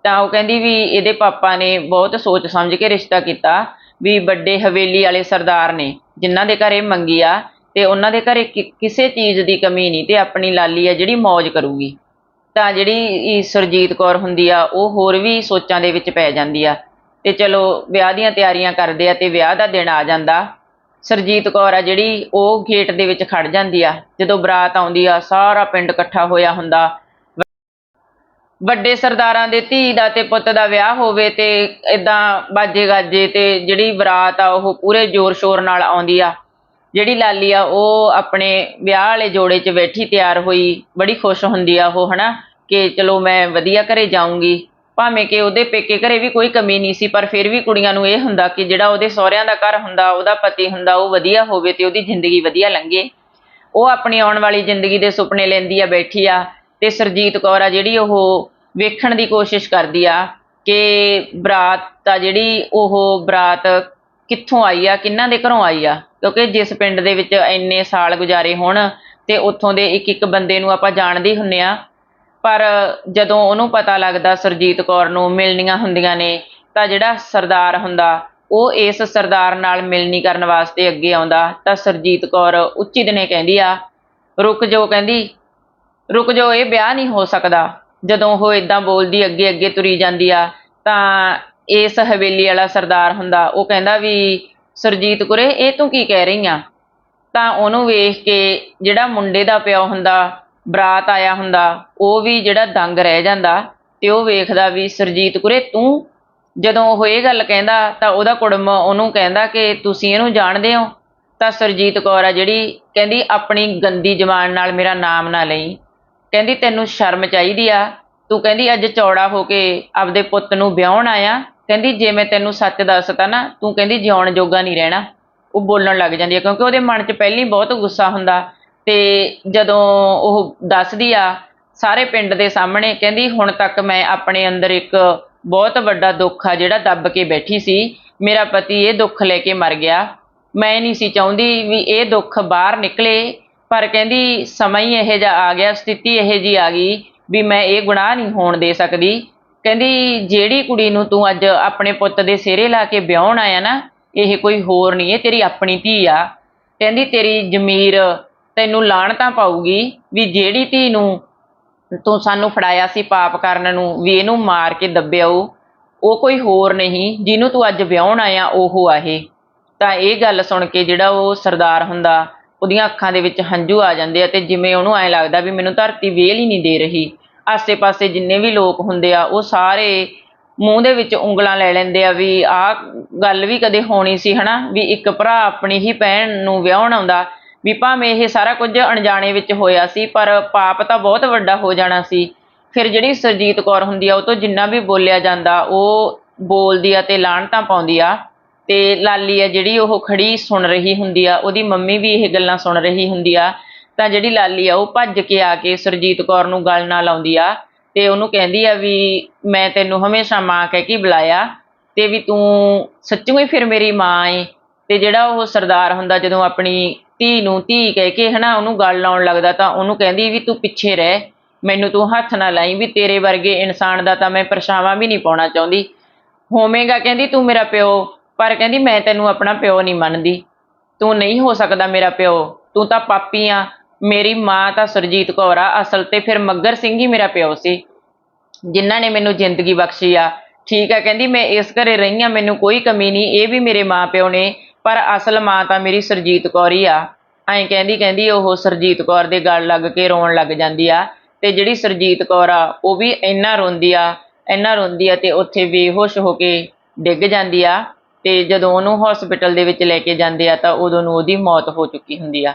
ਤਾਂ ਉਹ ਕਹਿੰਦੀ ਵੀ ਇਹਦੇ ਪਾਪਾ ਨੇ ਬਹੁਤ ਸੋਚ ਸਮਝ ਕੇ ਰਿਸ਼ਤਾ ਕੀਤਾ ਵੀ ਵੱਡੇ ਹਵੇਲੀ ਵਾਲੇ ਸਰਦਾਰ ਨੇ, ਜਿਨ੍ਹਾਂ ਦੇ ਘਰੇ ਮੰਗੀ ਆ, ਤੇ ਉਹਨਾਂ ਦੇ ਘਰੇ ਕਿਸੇ ਚੀਜ਼ ਦੀ ਕਮੀ ਨਹੀਂ ਤੇ ਆਪਣੀ ਲਾਲੀ ਆ ਜਿਹੜੀ ਮौज ਕਰੂਗੀ। ਤਾਂ ਜਿਹੜੀ ਇਹ ਸੁਰਜੀਤ ਕੌਰ ਹੁੰਦੀ ਆ, ਉਹ ਹੋਰ ਵੀ ਸੋਚਾਂ ਦੇ ਵਿੱਚ ਪੈ ਜਾਂਦੀ ਆ। ਤੇ ਚਲੋ, ਵਿਆਹ ਦੀਆਂ ਤਿਆਰੀਆਂ ਕਰਦੇ ਆ ਤੇ ਵਿਆਹ ਦਾ ਦਿਨ ਆ ਜਾਂਦਾ। ਸਰਜੀਤ ਕੌਰ ਆ ਜਿਹੜੀ, ਉਹ ਗੇਟ ਦੇ ਵਿੱਚ ਖੜ ਜਾਂਦੀ ਆ। ਜਦੋਂ ਬਰਾਤ ਆਉਂਦੀ ਆ, ਸਾਰਾ ਪਿੰਡ ਇਕੱਠਾ ਹੋਇਆ ਹੁੰਦਾ। ਵੱਡੇ ਸਰਦਾਰਾਂ ਦੇ ਧੀ ਦਾ ਤੇ ਪੁੱਤ ਦਾ ਵਿਆਹ ਹੋਵੇ ਤੇ ਇਦਾਂ ਬਾਜੇ ਗਾਜੇ ਤੇ ਜਿਹੜੀ ਬਰਾਤ ਆ ਉਹ ਪੂਰੇ ਜ਼ੋਰ ਸ਼ੋਰ ਨਾਲ ਆਉਂਦੀ ਆ। ਜਿਹੜੀ ਲਾਲੀ ਆ ਉਹ ਆਪਣੇ ਵਿਆਹ ਵਾਲੇ ਜੋੜੇ 'ਚ ਬੈਠੀ ਤਿਆਰ ਹੋਈ, ਬੜੀ ਖੁਸ਼ ਹੁੰਦੀ ਆ ਉਹ, ਹਨਾ? ਕਿ ਚਲੋ ਮੈਂ ਵਧੀਆ ਘਰੇ ਜਾਊਂਗੀ। ਭਾਵੇਂ ਕਿ ਉਹਦੇ ਪੇਕੇ ਘਰੇ ਵੀ ਕੋਈ ਕਮੀ ਨਹੀਂ ਸੀ, ਪਰ ਫਿਰ ਵੀ ਕੁੜੀਆਂ ਨੂੰ ਇਹ ਹੁੰਦਾ ਕਿ ਜਿਹੜਾ ਉਹਦੇ ਸਹੁਰਿਆਂ ਦਾ ਘਰ ਹੁੰਦਾ, ਉਹਦਾ ਪਤੀ ਹੁੰਦਾ, ਉਹ ਵਧੀਆ ਹੋਵੇ ਤੇ ਉਹਦੀ ਜ਼ਿੰਦਗੀ ਵਧੀਆ ਲੰਘੇ। ਉਹ ਆਪਣੀ ਆਉਣ ਵਾਲੀ ਜ਼ਿੰਦਗੀ ਦੇ ਸੁਪਨੇ ਲੈਂਦੀ ਆ, ਬੈਠੀ ਆ। ਤੇ ਸਰਜੀਤ ਕੌਰ ਆ ਜਿਹੜੀ ਉਹ ਵੇਖਣ ਦੀ ਕੋਸ਼ਿਸ਼ ਕਰਦੀ ਆ ਕਿ ਬਰਾਤ ਆ ਜਿਹੜੀ ਉਹ ਬਰਾਤ ਕਿੱਥੋਂ ਆਈ ਆ ਕਿਹਨਾਂ ਦੇ ਘਰੋਂ ਆਈ ਆ? ਕਿਉਂਕਿ ਜਿਸ ਪਿੰਡ ਦੇ ਵਿੱਚ ਇੰਨੇ ਸਾਲ ਗੁਜ਼ਾਰੇ ਹੋਣ ਤੇ ਉੱਥੋਂ ਦੇ ਇੱਕ ਇੱਕ ਬੰਦੇ ਨੂੰ ਆਪਾਂ ਜਾਣਦੇ ਹੀ ਹੁੰਨੇ ਆ, ਪਰ ਜਦੋਂ ਉਹਨੂੰ ਪਤਾ ਲੱਗਦਾ ਸਰਜੀਤ ਕੌਰ ਨੂੰ ਮਿਲਣੀਆਂ ਹੁੰਦੀਆਂ ਨੇ, ਤਾਂ ਜਿਹੜਾ ਸਰਦਾਰ ਹੁੰਦਾ, ਉਹ ਇਸ ਸਰਦਾਰ ਨਾਲ ਮਿਲਣੀ ਕਰਨ ਵਾਸਤੇ ਅੱਗੇ ਆਉਂਦਾ, ਤਾਂ ਸਰਜੀਤ ਕੌਰ ਉੱਚੀ ਦਿਨੇ ਕਹਿੰਦੀ ਆ, ਰੁਕ ਜੋ ਕਹਿੰਦੀ ਰੁਕ ਜਾਓ, ਇਹ ਵਿਆਹ ਨਹੀਂ ਹੋ ਸਕਦਾ। ਜਦੋਂ ਉਹ ਇਦਾਂ ਬੋਲਦੀ ਅੱਗੇ ਅੱਗੇ ਤੁਰੀ ਜਾਂਦੀ ਆ, ਤਾਂ ਇਸ ਹਵੇਲੀ ਵਾਲਾ ਸਰਦਾਰ ਹੁੰਦਾ। ਉਹ ਕਹਿੰਦਾ ਵੀ, ਸਰਜੀਤ ਕੁਰੇ, ਇਹ ਤੂੰ ਕੀ ਕਹਿ ਰਹੀ ਆ? ਤਾਂ ਉਹਨੂੰ ਵੇਖ ਕੇ ਜਿਹੜਾ ਮੁੰਡੇ ਦਾ ਪਿਓ ਹੁੰਦਾ, ਬਰਾਤ ਆਇਆ ਹੁੰਦਾ, ਉਹ ਵੀ ਜਿਹੜਾ ਦੰਗ ਰਹਿ ਜਾਂਦਾ, ਤੇ ਉਹ ਵੇਖਦਾ ਵੀ, ਸਰਜੀਤ ਕੁਰੇ, ਤੂੰ ਜਦੋਂ ਉਹ ਇਹ ਗੱਲ ਕਹਿੰਦਾ, ਤਾਂ ਉਹਦਾ ਕੁੜਮ ਉਹਨੂੰ ਕਹਿੰਦਾ ਕਿ ਤੁਸੀਂ ਇਹਨੂੰ ਜਾਣਦੇ ਹੋ? ਤਾਂ ਸਰਜੀਤ ਕੌਰ ਆ ਜਿਹੜੀ ਕਹਿੰਦੀ, ਆਪਣੀ ਗੰਦੀ ਜ਼ਬਾਨ ਨਾਲ ਮੇਰਾ ਨਾਮ ਨਾ ਲਈ। ਕਹਿੰਦੀ ਤੈਨੂੰ ਸ਼ਰਮ ਚਾਹੀਦੀ ਆ। ਤੂੰ ਕਹਿੰਦੀ ਅੱਜ ਚੌੜਾ ਹੋ ਕੇ ਆਪਦੇ ਪੁੱਤ ਨੂੰ ਵਿਆਹਣ ਆਇਆ। ਕਹਿੰਦੀ ਜੇ ਮੈਂ ਤੈਨੂੰ ਸੱਚ ਦੱਸਤਾ ਨਾ, ਤੂੰ ਕਹਿੰਦੀ ਜਿਉਣ ਜੋਗਾ ਨਹੀਂ ਰਹਿਣਾ। ਉਹ ਬੋਲਣ ਲੱਗ ਜਾਂਦੀ ਹੈ ਕਿਉਂਕਿ ਉਹਦੇ ਮਨ 'ਚ ਪਹਿਲਾਂ ਹੀ ਬਹੁਤ ਗੁੱਸਾ ਹੁੰਦਾ। ਤੇ ਜਦੋਂ ਉਹ ਦੱਸਦੀ ਆ, ਸਾਰੇ ਪਿੰਡ ਦੇ ਸਾਹਮਣੇ ਕਹਿੰਦੀ ਹੁਣ ਤੱਕ ਮੈਂ ਆਪਣੇ ਅੰਦਰ ਇੱਕ ਬਹੁਤ ਵੱਡਾ ਦੁੱਖ ਆ ਜਿਹੜਾ ਦੱਬ ਕੇ ਬੈਠੀ ਸੀ। ਮੇਰਾ ਪਤੀ ਇਹ ਦੁੱਖ ਲੈ ਕੇ ਮਰ ਗਿਆ। ਮੈਂ ਨਹੀਂ ਸੀ ਚਾਹੁੰਦੀ ਵੀ ਇਹ ਦੁੱਖ ਬਾਹਰ ਨਿਕਲੇ। ਪਰ ਕਹਿੰਦੀ ਸਮਾਂ ਹੀ ਇਹੋ ਜਿਹਾ ਆ ਗਿਆ, ਸਥਿਤੀ ਇਹੋ ਜੀ ਆ ਗਈ ਵੀ ਮੈਂ ਇਹ ਗੁਨਾਹ ਨਹੀਂ ਹੋਣ ਦੇ ਸਕਦੀ। ਕਹਿੰਦੀ ਜਿਹੜੀ ਕੁੜੀ ਨੂੰ ਤੂੰ ਅੱਜ ਆਪਣੇ ਪੁੱਤ ਦੇ ਸਿਹਰੇ ਲਾ ਕੇ ਵਿਆਹਣ ਆਇਆ ਨਾ, ਇਹ ਕੋਈ ਹੋਰ ਨਹੀਂ, ਇਹ ਤੇਰੀ ਆਪਣੀ ਧੀ ਆ। ਕਹਿੰਦੀ ਤੇਰੀ ਜ਼ਮੀਰ ਤੈਨੂੰ ਲਾਹਣਤਾਂ ਪਾਊਗੀ ਵੀ ਜਿਹੜੀ ਧੀ ਨੂੰ ਤੂੰ ਸਾਨੂੰ ਫੜਾਇਆ ਸੀ ਪਾਪ ਕਰਨ ਨੂੰ ਵੀ ਇਹਨੂੰ ਮਾਰ ਕੇ ਦੱਬਿਆਓ ਉਹ ਕੋਈ ਹੋਰ ਨਹੀਂ, ਜਿਹਨੂੰ ਤੂੰ ਅੱਜ ਵਿਆਹਣ ਆਇਆ, ਉਹ ਆ ਇਹ। ਤਾਂ ਇਹ ਗੱਲ ਸੁਣ ਕੇ ਜਿਹੜਾ ਉਹ ਸਰਦਾਰ ਹੁੰਦਾ ਉਹਦੀਆਂ ਅੱਖਾਂ ਦੇ ਵਿੱਚ ਹੰਝੂ ਆ ਜਾਂਦੇ ਆ ਤੇ ਜਿਵੇਂ ਉਹਨੂੰ ਐਂ ਲੱਗਦਾ ਵੀ ਮੈਨੂੰ ਧਰਤੀ ਵੇਲ ਹੀ ਨਹੀਂ ਦੇ ਰਹੀ। ਆਸੇ-ਪਾਸੇ ਜਿੰਨੇ ਵੀ ਲੋਕ ਹੁੰਦੇ ਆ, ਉਹ ਸਾਰੇ ਮੂੰਹ ਦੇ ਵਿੱਚ ਉਂਗਲਾਂ ਲੈ ਲੈਂਦੇ ਆ ਵੀ ਆਹ ਗੱਲ ਵੀ ਕਦੇ ਹੋਣੀ ਸੀ, ਹਨਾ? ਵੀ ਇੱਕ ਭਰਾ ਆਪਣੀ ਹੀ ਭੈਣ ਨੂੰ ਵਿਆਹਣ ਆਉਂਦਾ, ਵੀ ਭਾਵੇਂ ਇਹ ਸਾਰਾ ਕੁਝ ਅਣਜਾਣੇ ਵਿੱਚ ਹੋਇਆ ਸੀ, ਪਰ ਪਾਪ ਤਾਂ ਬਹੁਤ ਵੱਡਾ ਹੋ ਜਾਣਾ ਸੀ। ਫਿਰ ਜਿਹੜੀ ਸਰਜੀਤ ਕੌਰ ਹੁੰਦੀ ਆ, ਉਹ ਤੋਂ ਜਿੰਨਾ ਵੀ ਬੋਲਿਆ ਜਾਂਦਾ, ਉਹ ਬੋਲਦੀ ਆ ਤੇ ਲਾਹਣਤਾਂ ਪਾਉਂਦੀ ਆ। ਤੇ ਲਾਲੀ ਆ ਜਿਹੜੀ ਉਹ ਖੜੀ ਸੁਣ ਰਹੀ ਹੁੰਦੀ ਆ, ਉਹਦੀ ਮੰਮੀ ਵੀ ਇਹ ਗੱਲਾਂ ਸੁਣ ਰਹੀ ਹੁੰਦੀ ਆ। ਤਾਂ ਜਿਹੜੀ ਲਾਲੀ ਆ, ਉਹ ਭੱਜ ਕੇ ਆ ਕੇ ਸਰਜੀਤ ਕੌਰ ਨੂੰ ਗੱਲ ਨਾਲ ਲਾਉਂਦੀ ਆ ਤੇ ਉਹਨੂੰ ਕਹਿੰਦੀ ਆ ਵੀ ਮੈਂ ਤੈਨੂੰ ਹਮੇਸ਼ਾ ਮਾਂ ਕਹਿ ਕੇ ਬੁਲਾਇਆ ਤੇ ਵੀ ਤੂੰ ਸੱਚੀ ਹੀ ਫਿਰ ਮੇਰੀ ਮਾਂ ਏ। ਤੇ ਜਿਹੜਾ ਉਹ ਸਰਦਾਰ ਹੁੰਦਾ ਜਦੋਂ ਆਪਣੀ ਧੀ ਨੂੰ ਧੀ ਕਹਿ ਕੇ ਹਨਾ ਉਹਨੂੰ ਗੱਲ ਲਾਉਣ ਲੱਗਦਾ ਤਾਂ ਉਹਨੂੰ ਕਹਿੰਦੀ ਵੀ ਤੂੰ ਪਿੱਛੇ ਰਹਿ, ਮੈਨੂੰ ਤੂੰ ਹੱਥ ਨਾ ਲਾਈ ਵੀ ਤੇਰੇ ਵਰਗੇ ਇਨਸਾਨ ਦਾ ਤਾਂ ਮੈਂ ਪਰਛਾਵਾਂ ਵੀ ਨਹੀਂ ਪਾਉਣਾ ਚਾਹੁੰਦੀ। ਹੋਵੇਂਗਾ ਕਹਿੰਦੀ ਤੂੰ ਮੇਰਾ ਪਿਓ ਪਰ ਕਹਿੰਦੀ ਮੈਂ ਤੈਨੂੰ ਆਪਣਾ ਪਿਓ ਨਹੀਂ ਮੰਨਦੀ। ਤੂੰ ਨਹੀਂ ਹੋ ਸਕਦਾ ਮੇਰਾ ਪਿਓ। ਤੂੰ ਤਾਂ ਪਾਪੀ ਆ। ਮੇਰੀ ਮਾਂ ਤਾਂ ਸੁਰਜੀਤ ਕੌਰ ਆ। ਅਸਲ ਤੇ ਫਿਰ ਮੱਗਰ ਸਿੰਘ ਹੀ ਮੇਰਾ ਪਿਓ ਸੀ। ਜਿਨ੍ਹਾਂ ਨੇ ਮੈਨੂੰ ਜ਼ਿੰਦਗੀ ਬਖਸ਼ੀ ਆ। ਠੀਕ ਆ, ਕਹਿੰਦੀ ਮੈਂ ਇਸ ਘਰੇ ਰਹੀ ਆ। ਮੈਨੂੰ ਕੋਈ ਕਮੀ ਨਹੀਂ। ਇਹ ਵੀ ਮੇਰੇ ਮਾਂ ਪਿਓ ਨੇ। ਪਰ ਅਸਲ ਮਾਂ ਤਾਂ ਮੇਰੀ ਸੁਰਜੀਤ ਕੌਰ ਹੀ ਆ। ਐਂ ਕਹਿੰਦੀ ਕਹਿੰਦੀ ਉਹ ਸੁਰਜੀਤ ਕੌਰ ਦੇ ਗਲ ਲੱਗ ਕੇ ਰੋਣ ਲੱਗ ਜਾਂਦੀ ਆ। ਤੇ ਜਿਹੜੀ ਸੁਰਜੀਤ ਕੌਰ ਆ, ਉਹ ਵੀ ਇੰਨਾ ਰੋਂਦੀ ਆ, ਇੰਨਾ ਰੋਂਦੀ ਆ ਤੇ ਉੱਥੇ ਬੇਹੋਸ਼ ਹੋ ਕੇ ਡਿੱਗ ਜਾਂਦੀ ਆ। ਤੇ ਜਦੋਂ ਉਹਨੂੰ ਹਸਪੀਟਲ ਦੇ ਵਿੱਚ ਲੈ ਕੇ ਜਾਂਦੇ ਆ ਤਾਂ ਉਦੋਂ ਨੂੰ ਉਹਦੀ ਮੌਤ ਹੋ ਚੁੱਕੀ ਹੁੰਦੀ ਆ।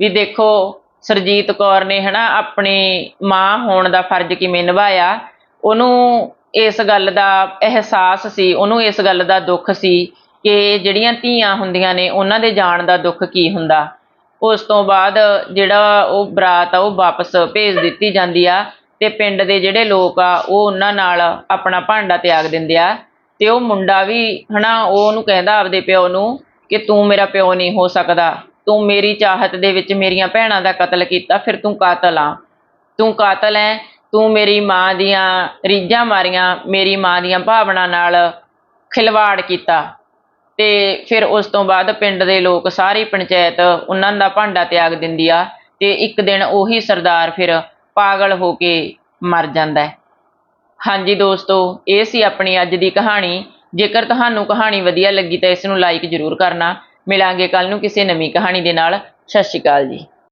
ਵੀ ਦੇਖੋ, ਸਰਜੀਤ ਕੌਰ ਨੇ ਹਨਾ ਆਪਣੀ ਮਾਂ ਹੋਣ ਦਾ ਫਰਜ਼ ਕਿਵੇਂ ਨਿਭਾਇਆ? ਉਹਨੂੰ ਇਸ ਗੱਲ ਦਾ ਅਹਿਸਾਸ ਸੀ, ਉਹਨੂੰ ਇਸ ਗੱਲ ਦਾ ਦੁੱਖ ਸੀ ਕਿ ਜਿਹੜੀਆਂ ਧੀਆਂ ਹੁੰਦੀਆਂ ਨੇ, ਉਹਨਾਂ ਦੇ ਜਾਣ ਦਾ ਦੁੱਖ ਕੀ ਹੁੰਦਾ? ਉਸ ਤੋਂ ਬਾਅਦ ਜਿਹੜਾ ਉਹ ਬਰਾਤ ਆ, ਉਹ ਵਾਪਸ ਭੇਜ ਦਿੱਤੀ ਜਾਂਦੀ ਆ ਤੇ ਪਿੰਡ ਦੇ ਜਿਹੜੇ ਲੋਕ ਆ, ਉਹ ਉਹਨਾਂ ਨਾਲ ਆਪਣਾ ਭਾਂਡਾ ਤਿਆਗ ਦਿੰਦੇ ਆ। ਤੇ ਉਹ ਮੁੰਡਾ ਵੀ ਹਨਾ, ਉਹ ਉਹਨੂੰ ਕਹਿੰਦਾ ਆਪਦੇ ਪਿਓ ਨੂੰ ਕਿ ਤੂੰ ਮੇਰਾ ਪਿਓ ਨਹੀਂ ਹੋ ਸਕਦਾ। ਤੂੰ ਮੇਰੀ ਚਾਹਤ ਦੇ ਵਿੱਚ ਮੇਰੀਆਂ ਭੈਣਾਂ ਦਾ ਕਤਲ ਕੀਤਾ, ਫਿਰ ਤੂੰ ਕਾਤਲ ਆ। ਤੂੰ ਕਾਤਲ ਹੈ ਤੂੰ ਮੇਰੀ ਮਾਂ ਦੀਆਂ ਰੀਝਾਂ ਮਾਰੀਆਂ, ਮੇਰੀ ਮਾਂ ਦੀਆਂ ਭਾਵਨਾ ਨਾਲ ਖਿਲਵਾੜ ਕੀਤਾ। ਤੇ ਫਿਰ ਉਸ ਤੋਂ ਬਾਅਦ ਪਿੰਡ ਦੇ ਲੋਕ ਸਾਰੀ ਪੰਚਾਇਤ ਉਹਨਾਂ ਦਾ ਭਾਂਡਾ ਤਿਆਗ ਦਿੰਦੀ ਆ ਤੇ ਇੱਕ ਦਿਨ ਉਹੀ ਸਰਦਾਰ ਫਿਰ ਪਾਗਲ ਹੋ ਕੇ ਮਰ ਜਾਂਦਾ ਹੈ ਹਾਂਜੀ ਦੋਸਤੋ, ਇਹ ਸੀ ਆਪਣੀ ਅੱਜ ਦੀ ਕਹਾਣੀ। ਜੇਕਰ ਤੁਹਾਨੂੰ ਕਹਾਣੀ ਵਧੀਆ ਲੱਗੀ ਤਾਂ ਇਸ ਨੂੰ ਲਾਈਕ ਜ਼ਰੂਰ ਕਰਨਾ। ਮਿਲਾਂਗੇ ਕੱਲ ਨੂੰ ਕਿਸੇ ਨਵੀਂ ਕਹਾਣੀ ਦੇ ਨਾਲ। ਸਤਿ ਸ਼੍ਰੀ ਅਕਾਲ ਜੀ।